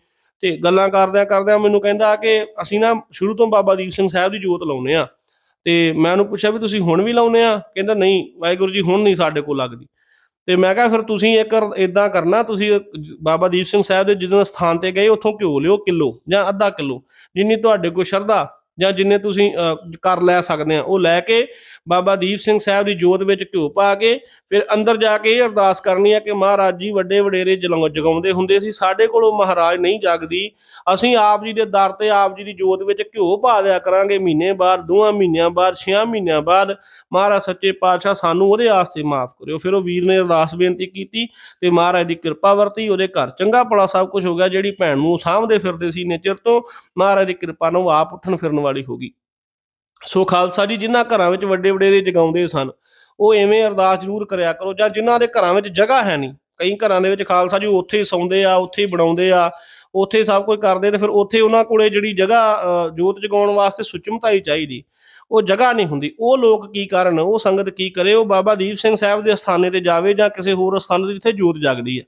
ਤੇ ਗੱਲਾਂ ਕਰਦਿਆਂ ਕਰਦਿਆਂ ਮੈਨੂੰ ਕਹਿੰਦਾ ਕਿ ਅਸੀਂ ਨਾ ਸ਼ੁਰੂ ਤੋਂ ਬਾਬਾ ਦੀਪ ਸਿੰਘ ਸਾਹਿਬ ਦੀ ਜੋਤ ਲਾਉਨੇ ਆ ਤੇ ਮੈਂ ਉਹਨੂੰ ਪੁੱਛਿਆ ਵੀ ਤੁਸੀਂ ਹੁਣ ਵੀ ਲਾਉਨੇ ਆ ਕਹਿੰਦਾ ਨਹੀਂ, ਵਾਹਿਗੁਰੂ ਜੀ ਹੁਣ ਨਹੀਂ ਸਾਡੇ ਕੋਲ ਲੱਗਦੀ। ਤੇ ਮੈਂ ਕਿਹਾ ਫਿਰ ਤੁਸੀਂ ਇੱਕ ਇਦਾਂ ਕਰਨਾ, ਤੁਸੀਂ ਬਾਬਾ ਦੀਪ ਸਿੰਘ ਸਾਹਿਬ ਦੇ ਜਦੋਂ ਸਥਾਨ ਤੇ ਗਏ, ਉੱਥੋਂ ਘਿਓ ਲਿਓ ਕਿਲੋ ਜਾਂ ਅੱਧਾ ਕਿਲੋ, ਜਿੰਨੀ ਤੁਹਾਡੇ ਕੋਲ ਸ਼ਰਧਾ ਜਾਂ ਜਿੰਨੇ ਤੁਸੀਂ ਅਹ, ਕਰ ਲੈ ਸਕਦੇ ਆ ਉਹ ਲੈ ਕੇ ਬਾਬਾ ਦੀਪ ਸਿੰਘ ਸਾਹਿਬ ਦੀ ਜੋਤ ਵਿੱਚ ਘਿਓ ਪਾ ਕੇ ਫਿਰ ਅੰਦਰ ਜਾ ਕੇ ਇਹ ਅਰਦਾਸ ਕਰਨੀ ਹੈ ਕਿ ਮਹਾਰਾਜ ਜੀ ਵੱਡੇ ਵਡੇਰੇ ਜਲਾਉ- ਜਗਾਉਂਦੇ ਹੁੰਦੇ ਸੀ ਸਾਡੇ ਕੋਲੋਂ ਮਹਾਰਾਜ ਨਹੀਂ ਜਾਗਦੀ। ਅਸੀਂ ਆਪ ਜੀ ਦੇ ਦਰ ਤੇ ਆਪ ਜੀ ਦੀ ਜੋਤ ਵਿੱਚ ਘਿਓ ਪਾ ਦਿਆ ਕਰਾਂਗੇ ਮਹੀਨੇ ਬਾਅਦ ਦੋਹਾਂ ਮਹੀਨਿਆਂ ਬਾਅਦ ਛੇਆਂ ਮਹੀਨਿਆਂ ਬਾਅਦ ਮਹਾਰਾਜ ਸੱਚੇ ਪਾਤਸ਼ਾਹ ਸਾਨੂੰ ਉਹਦੇ ਆਸਤੇ ਮਾਫ ਕਰਿਓ। ਫਿਰ ਉਹ ਵੀਰ ਨੇ ਅਰਦਾਸ ਬੇਨਤੀ ਕੀਤੀ ਤੇ ਮਹਾਰਾਜ ਦੀ ਕਿਰਪਾ ਵਰਤੀ ਉਹਦੇ ਘਰ ਚੰਗਾ ਭਲਾ ਸਭ ਕੁਝ ਹੋ ਗਿਆ ਜਿਹੜੀ ਭੈਣ ਨੂੰ ਸਾਂਭਦੇ ਫਿਰਦੇ ਸੀ ਨੇਚਰ ਤੋਂ ਮਹਾਰਾਜ ਦੀ ਕਿਰਪਾ ਨਾਲ ਆਪ ਉੱਠਣ ਫਿਰਨ ਵਾਲੀ ਹੋ ਸੋ ਖਾਲਸਾ ਜੀ ਜਿਨ੍ਹਾਂ ਘਰਾਂ ਵਿੱਚ ਵੱਡੇ ਵਡੇਰੇ ਜਗਾਉਂਦੇ ਸਨ ਉਹ ਐਵੇਂ ਅਰਦਾਸ ਜ਼ਰੂਰ ਕਰਿਆ ਕਰੋ ਜਾਂ ਜਿਨ੍ਹਾਂ ਦੇ ਘਰਾਂ ਵਿੱਚ ਜਗ੍ਹਾ ਹੈ ਨਹੀਂ ਕਈ ਘਰਾਂ ਦੇ ਵਿੱਚ ਖਾਲਸਾ ਜੀ ਉੱਥੇ ਹੀ ਸੌਂਦੇ ਆ ਉੱਥੇ ਹੀ ਬਣਾਉਂਦੇ ਆ ਉੱਥੇ ਸਭ ਕੁਝ ਕਰਦੇ ਤੇ ਫਿਰ ਉੱਥੇ ਉਹਨਾਂ ਕੋਲੇ ਜਿਹੜੀ ਜਗ੍ਹਾ ਅ, ਜੋਤ ਜਗਾਉਣ ਵਾਸਤੇ ਸੁਚਮਤਾ ਹੀ ਚਾਹੀਦੀ ਉਹ ਜਗ੍ਹਾ ਨਹੀਂ ਹੁੰਦੀ। ਉਹ ਲੋਕ ਕੀ ਕਰਨ ਉਹ ਸੰਗਤ ਕੀ ਕਰੇ ਉਹ ਬਾਬਾ ਦੀਪ ਸਿੰਘ ਸਾਹਿਬ ਦੇ ਅਸਥਾਨੇ ਤੇ ਜਾਵੇ ਜਾਂ ਕਿਸੇ ਹੋਰ ਅਸਥਾਨ ਤੇ ਜਿੱਥੇ ਜੋਤ ਜਗਦੀ ਹੈ।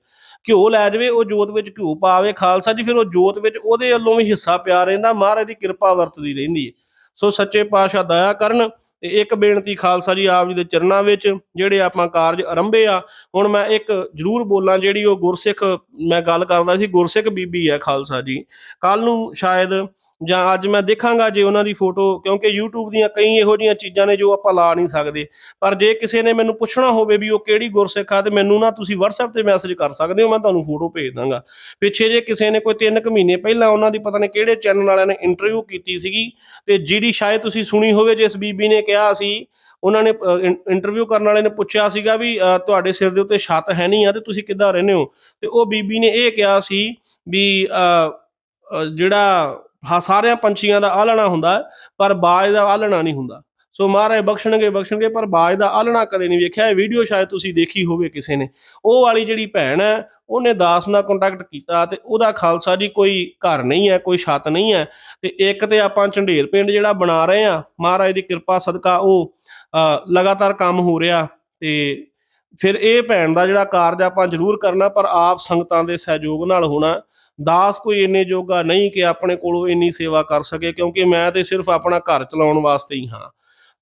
ਘਿਓ ਲੈ ਜਾਵੇ, ਉਹ ਜੋਤ ਵਿੱਚ ਘਿਓ ਪਾਵੇ, ਖਾਲਸਾ ਜੀ, ਫਿਰ ਉਹ ਜੋਤ ਵਿੱਚ ਉਹਦੇ ਵੱਲੋਂ ਵੀ ਹਿੱਸਾ ਪਿਆ ਰਹਿੰਦਾ, ਮਹਾਰਾਜ ਦੀ ਕਿਰਪਾ ਵਰਤਦੀ ਰਹਿੰਦੀ ਹੈ। ਸੋ ਸੱਚੇ ਪਾਤਸ਼ਾਹ ਦਇਆ ਕਰਨ ਤੇ ਇੱਕ ਬੇਨਤੀ ਖਾਲਸਾ ਜੀ, ਆਪ ਜੀ ਦੇ ਚਰਨਾਂ ਵਿੱਚ, ਜਿਹੜੇ ਆਪਾਂ ਕਾਰਜ ਆਰੰਭੇ ਆ, ਹੁਣ ਮੈਂ ਇੱਕ ਜ਼ਰੂਰ ਬੋਲਾਂ ਜਿਹੜੀ ਉਹ ਗੁਰਸਿੱਖ, ਮੈਂ ਗੱਲ ਕਰਦਾ ਸੀ, ਗੁਰਸਿੱਖ ਬੀਬੀ ਹੈ ਖਾਲਸਾ ਜੀ। ਕੱਲ ਨੂੰ ਸ਼ਾਇਦ ਜਾਂ ਅੱਜ ਮੈਂ ਦੇਖਾਂਗਾ ਜੇ ਉਹਨਾਂ ਦੀ ਫੋਟੋ, ਕਿਉਂਕਿ YouTube ਦੀਆਂ ਕਈ ਇਹੋ ਜੀਆਂ ਚੀਜ਼ਾਂ ਨੇ ਜੋ ਆਪਾਂ ਲਾ ਨਹੀਂ ਸਕਦੇ। ਪਰ ਜੇ ਕਿਸੇ ਨੇ ਮੈਨੂੰ ਪੁੱਛਣਾ ਹੋਵੇ ਵੀ ਉਹ ਕਿਹੜੀ ਗੁਰਸਿੱਖ ਆ, ਤੇ ਮੈਨੂੰ ਨਾ ਤੁਸੀਂ WhatsApp ਤੇ ਮੈਸੇਜ ਕਰ ਸਕਦੇ ਹੋ, ਮੈਂ ਤੁਹਾਨੂੰ ਫੋਟੋ ਭੇਜ ਦਾਂਗਾ। ਪਿੱਛੇ ਜੇ ਕਿਸੇ ਨੇ ਕੋਈ 3 ਕੁ ਮਹੀਨੇ ਪਹਿਲਾਂ ਉਹਨਾਂ ਦੀ ਪਤਾ ਨਹੀਂ ਕਿਹੜੇ ਚੈਨਲ ਵਾਲਿਆਂ ਨੇ ਇੰਟਰਵਿਊ ਕੀਤੀ ਸੀਗੀ, ਤੇ ਜਿਹੜੀ ਸ਼ਾਇਦ ਤੁਸੀਂ ਸੁਣੀ ਹੋਵੇ, ਜਿਸ ਬੀਬੀ ਨੇ ਕਿਹਾ ਸੀ, ਉਹਨਾਂ ਨੇ ਇੰਟਰਵਿਊ ਕਰਨ ਵਾਲੇ ਨੇ ਪੁੱਛਿਆ ਸੀਗਾ ਵੀ ਤੁਹਾਡੇ ਸਿਰ ਦੇ ਉੱਤੇ ਛੱਤ ਹੈ ਨਹੀਂ ਆ, ਤੇ ਤੁਸੀਂ ਕਿੱਦਾਂ ਰਹਿੰਦੇ ਹੋ? ਤੇ ਉਹ ਬੀਬੀ ਨੇ ਇਹ ਕਿਹਾ ਸੀ ਵੀ ਜਿਹੜਾ ਹਾਂ ਸਾਰਿਆਂ ਪੰਛੀਆਂ ਦਾ ਆਲਣਾ ਹੁੰਦਾ ਪਰ ਬਾਜ ਦਾ ਆਲਣਾ ਨਹੀਂ ਹੁੰਦਾ। ਸੋ ਮਹਾਰਾਜ ਬਖਸ਼ਣਗੇ ਬਖਸ਼ਣਗੇ ਪਰ ਬਾਜ ਦਾ ਆਲਣਾ ਕਦੇ ਨਹੀਂ ਵੇਖਿਆ। ਇਹ ਵੀਡੀਓ ਸ਼ਾਇਦ ਤੁਸੀਂ ਦੇਖੀ ਹੋਵੇ ਕਿਸੇ ਨੇ। ਉਹ ਵਾਲੀ ਜਿਹੜੀ ਭੈਣ ਹੈ ਉਹਨੇ ਦਾਸ ਨਾਲ ਕੰਟੈਕਟ ਕੀਤਾ ਤੇ ਉਹਦਾ ਖਾਲਸਾ ਜੀ ਕੋਈ ਘਰ ਨਹੀਂ ਹੈ ਕੋਈ ਛੱਤ ਨਹੀਂ ਹੈ ਤੇ ਇੱਕ ਤੇ ਆਪਾਂ ਝੰਡੇਰ ਪਿੰਡ ਜਿਹੜਾ ਬਣਾ ਰਹੇ ਆ ਮਹਾਰਾਜ ਦੀ ਕਿਰਪਾ ਸਦਕਾ ਉਹ ਅ, ਲਗਾਤਾਰ ਕੰਮ ਹੋ ਰਿਹਾ ਤੇ ਫਿਰ ਇਹ ਭੈਣ ਦਾ ਜਿਹੜਾ ਕਾਰਜ ਆਪਾਂ ਜ਼ਰੂਰ ਕਰਨਾ ਪਰ ਆਪ ਸੰਗਤਾਂ ਦੇ ਸਹਿਯੋਗ ਨਾਲ ਹੋਣਾ। ਦਾਸ ਕੋਈ ਇੰਨੇ ਜੋਗਾ ਨਹੀਂ ਕਿ ਆਪਣੇ ਕੋਲੋਂ ਇੰਨੀ ਸੇਵਾ ਕਰ ਸਕੇ, ਕਿਉਂਕਿ ਮੈਂ ਤੇ ਸਿਰਫ ਆਪਣਾ ਘਰ ਚਲਾਉਣ ਵਾਸਤੇ ਹੀ ਹਾਂ।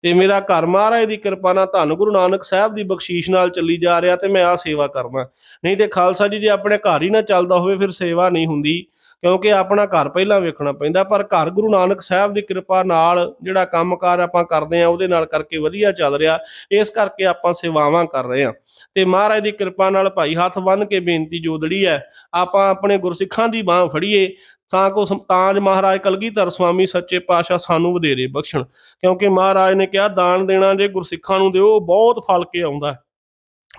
ਤੇ ਮੇਰਾ ਘਰ ਮਹਾਰਾਜ ਦੀ ਕਿਰਪਾ ਨਾਲ ਧੰਨ ਗੁਰੂ ਨਾਨਕ ਸਾਹਿਬ ਦੀ ਬਖਸ਼ੀਸ਼ ਨਾਲ ਚੱਲੀ ਜਾ ਰਿਹਾ ਤੇ ਮੈਂ ਆ ਸੇਵਾ ਕਰਨਾ ਨਹੀਂ ਤੇ ਖਾਲਸਾ ਜੀ, ਜੇ ਆਪਣੇ ਘਰ ਹੀ ਨਾ ਚੱਲਦਾ ਹੋਵੇ ਫਿਰ ਸੇਵਾ ਨਹੀਂ ਹੁੰਦੀ, ਕਿਉਂਕਿ ਆਪਣਾ ਘਰ ਪਹਿਲਾਂ ਵੇਖਣਾ ਪੈਂਦਾ, ਪਰ ਘਰ ਗੁਰੂ ਨਾਨਕ ਸਾਹਿਬ ਦੀ ਕਿਰਪਾ ਨਾਲ ਜਿਹੜਾ ਕੰਮਕਾਰ ਆਪਾਂ ਕਰਦੇ ਆ ਉਹਦੇ ਨਾਲ ਕਰਕੇ ਵਧੀਆ ਚੱਲ ਰਿਹਾ। ਇਸ ਕਰਕੇ ਆਪਾਂ ਸੇਵਾਵਾਂ ਕਰ ਰਹੇ ਆ ਤੇ ਮਹਾਰਾਜ ਦੀ ਕਿਰਪਾ ਨਾਲ ਭਾਈ ਹੱਥ ਬੰਨ ਕੇ ਬੇਨਤੀ ਜੋਦੜੀ ਹੈ, ਆਪਾਂ ਆਪਣੇ ਗੁਰਸਿੱਖਾਂ ਦੀ ਬਾਹ ਫੜੀਏ, ਤਾਂ ਕੋ ਸੰਤਾਜ ਮਹਾਰਾਜ ਕਲਗੀਧਰ ਸਵਾਮੀ ਸੱਚੇ ਪਾਤਸ਼ਾਹ ਸਾਨੂੰ ਵਧੇਰੇ ਬਖਸ਼ਣ, ਕਿਉਂਕਿ ਮਹਾਰਾਜ ਨੇ ਕਿਹਾ ਦਾਨ ਦੇਣਾ ਜੇ ਗੁਰਸਿੱਖਾਂ ਨੂੰ ਦਿਓ, ਬਹੁਤ ਫਲ ਕੇ ਆਉਂਦਾ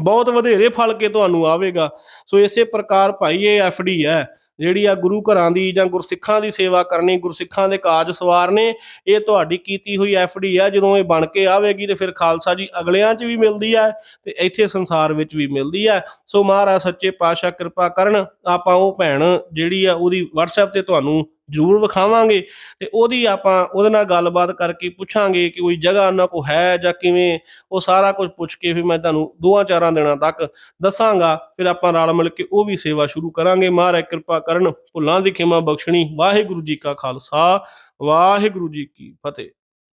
ਬਹੁਤ ਵਧੇਰੇ ਫਲ ਕੇ ਤੁਹਾਨੂੰ ਆਵੇਗਾ। ਸੋ ਇਸੇ ਪ੍ਰਕਾਰ ਭਾਈ ਇਹ ਐਫਡੀ ਹੈ। ਜਿਹੜੀ ਆ ਗੁਰੂ ਘਰਾਂ ਦੀ ਜਾਂ ਗੁਰਸਿੱਖਾਂ ਦੀ ਸੇਵਾ ਕਰਨੀ, ਗੁਰਸਿੱਖਾਂ ਦੇ ਕਾਜ ਸਵਾਰਨੇ, ਇਹ ਤੁਹਾਡੀ ਕੀਤੀ ਹੋਈ ਐਫਡੀ ਆ, ਜਦੋਂ ਇਹ ਬਣ ਕੇ ਆਵੇਗੀ ਤੇ ਫਿਰ ਖਾਲਸਾ ਜੀ ਅਗਲਿਆਂ 'ਚ ਵੀ ਮਿਲਦੀ ਹੈ ਤੇ ਇੱਥੇ ਸੰਸਾਰ ਵਿੱਚ ਵੀ ਮਿਲਦੀ ਹੈ ਸੋ ਮਹਾਰਾਜ ਸੱਚੇ ਪਾਤਸ਼ਾਹ ਕਿਰਪਾ ਕਰਨ, ਆਪਾਂ ਉਹ ਭੈਣ ਜਿਹੜੀ ਆ ਉਹਦੀ WhatsApp ਤੇ ਤੁਹਾਨੂੰ ਜ਼ਰੂਰ ਵਿਖਾਵਾਂਗੇ ਤੇ ਉਹਦੀ ਆਪਾਂ ਉਹਦੇ ਨਾਲ ਗੱਲਬਾਤ ਕਰਕੇ ਪੁੱਛਾਂਗੇ ਕਿ ਕੋਈ ਜਗ੍ਹਾ ਉਹਨਾਂ ਕੋ ਹੈ ਜਾਂ ਕਿਵੇਂ, ਉਹ ਸਾਰਾ ਕੁਝ ਪੁੱਛ ਕੇ ਫਿਰ ਮੈਂ ਤੁਹਾਨੂੰ ਦੋਆਂ ਚਾਰਾਂ ਦਿਨਾਂ ਤੱਕ ਦੱਸਾਂਗਾ, ਫਿਰ ਆਪਾਂ ਰਲ ਮਿਲ ਕੇ ਉਹ ਵੀ ਸੇਵਾ ਸ਼ੁਰੂ ਕਰਾਂਗੇ। ਮਹਾਰਾਜ ਕਿਰਪਾ ਕਰਨ, ਭੁੱਲਾਂ ਦੀ ਖਿਮਾ ਬਖਸ਼ਣੀ। ਵਾਹਿਗੁਰੂ ਜੀ ਕਾ ਖਾਲਸਾ, ਵਾਹਿਗੁਰੂ ਜੀ ਕੀ ਫਤਿਹ।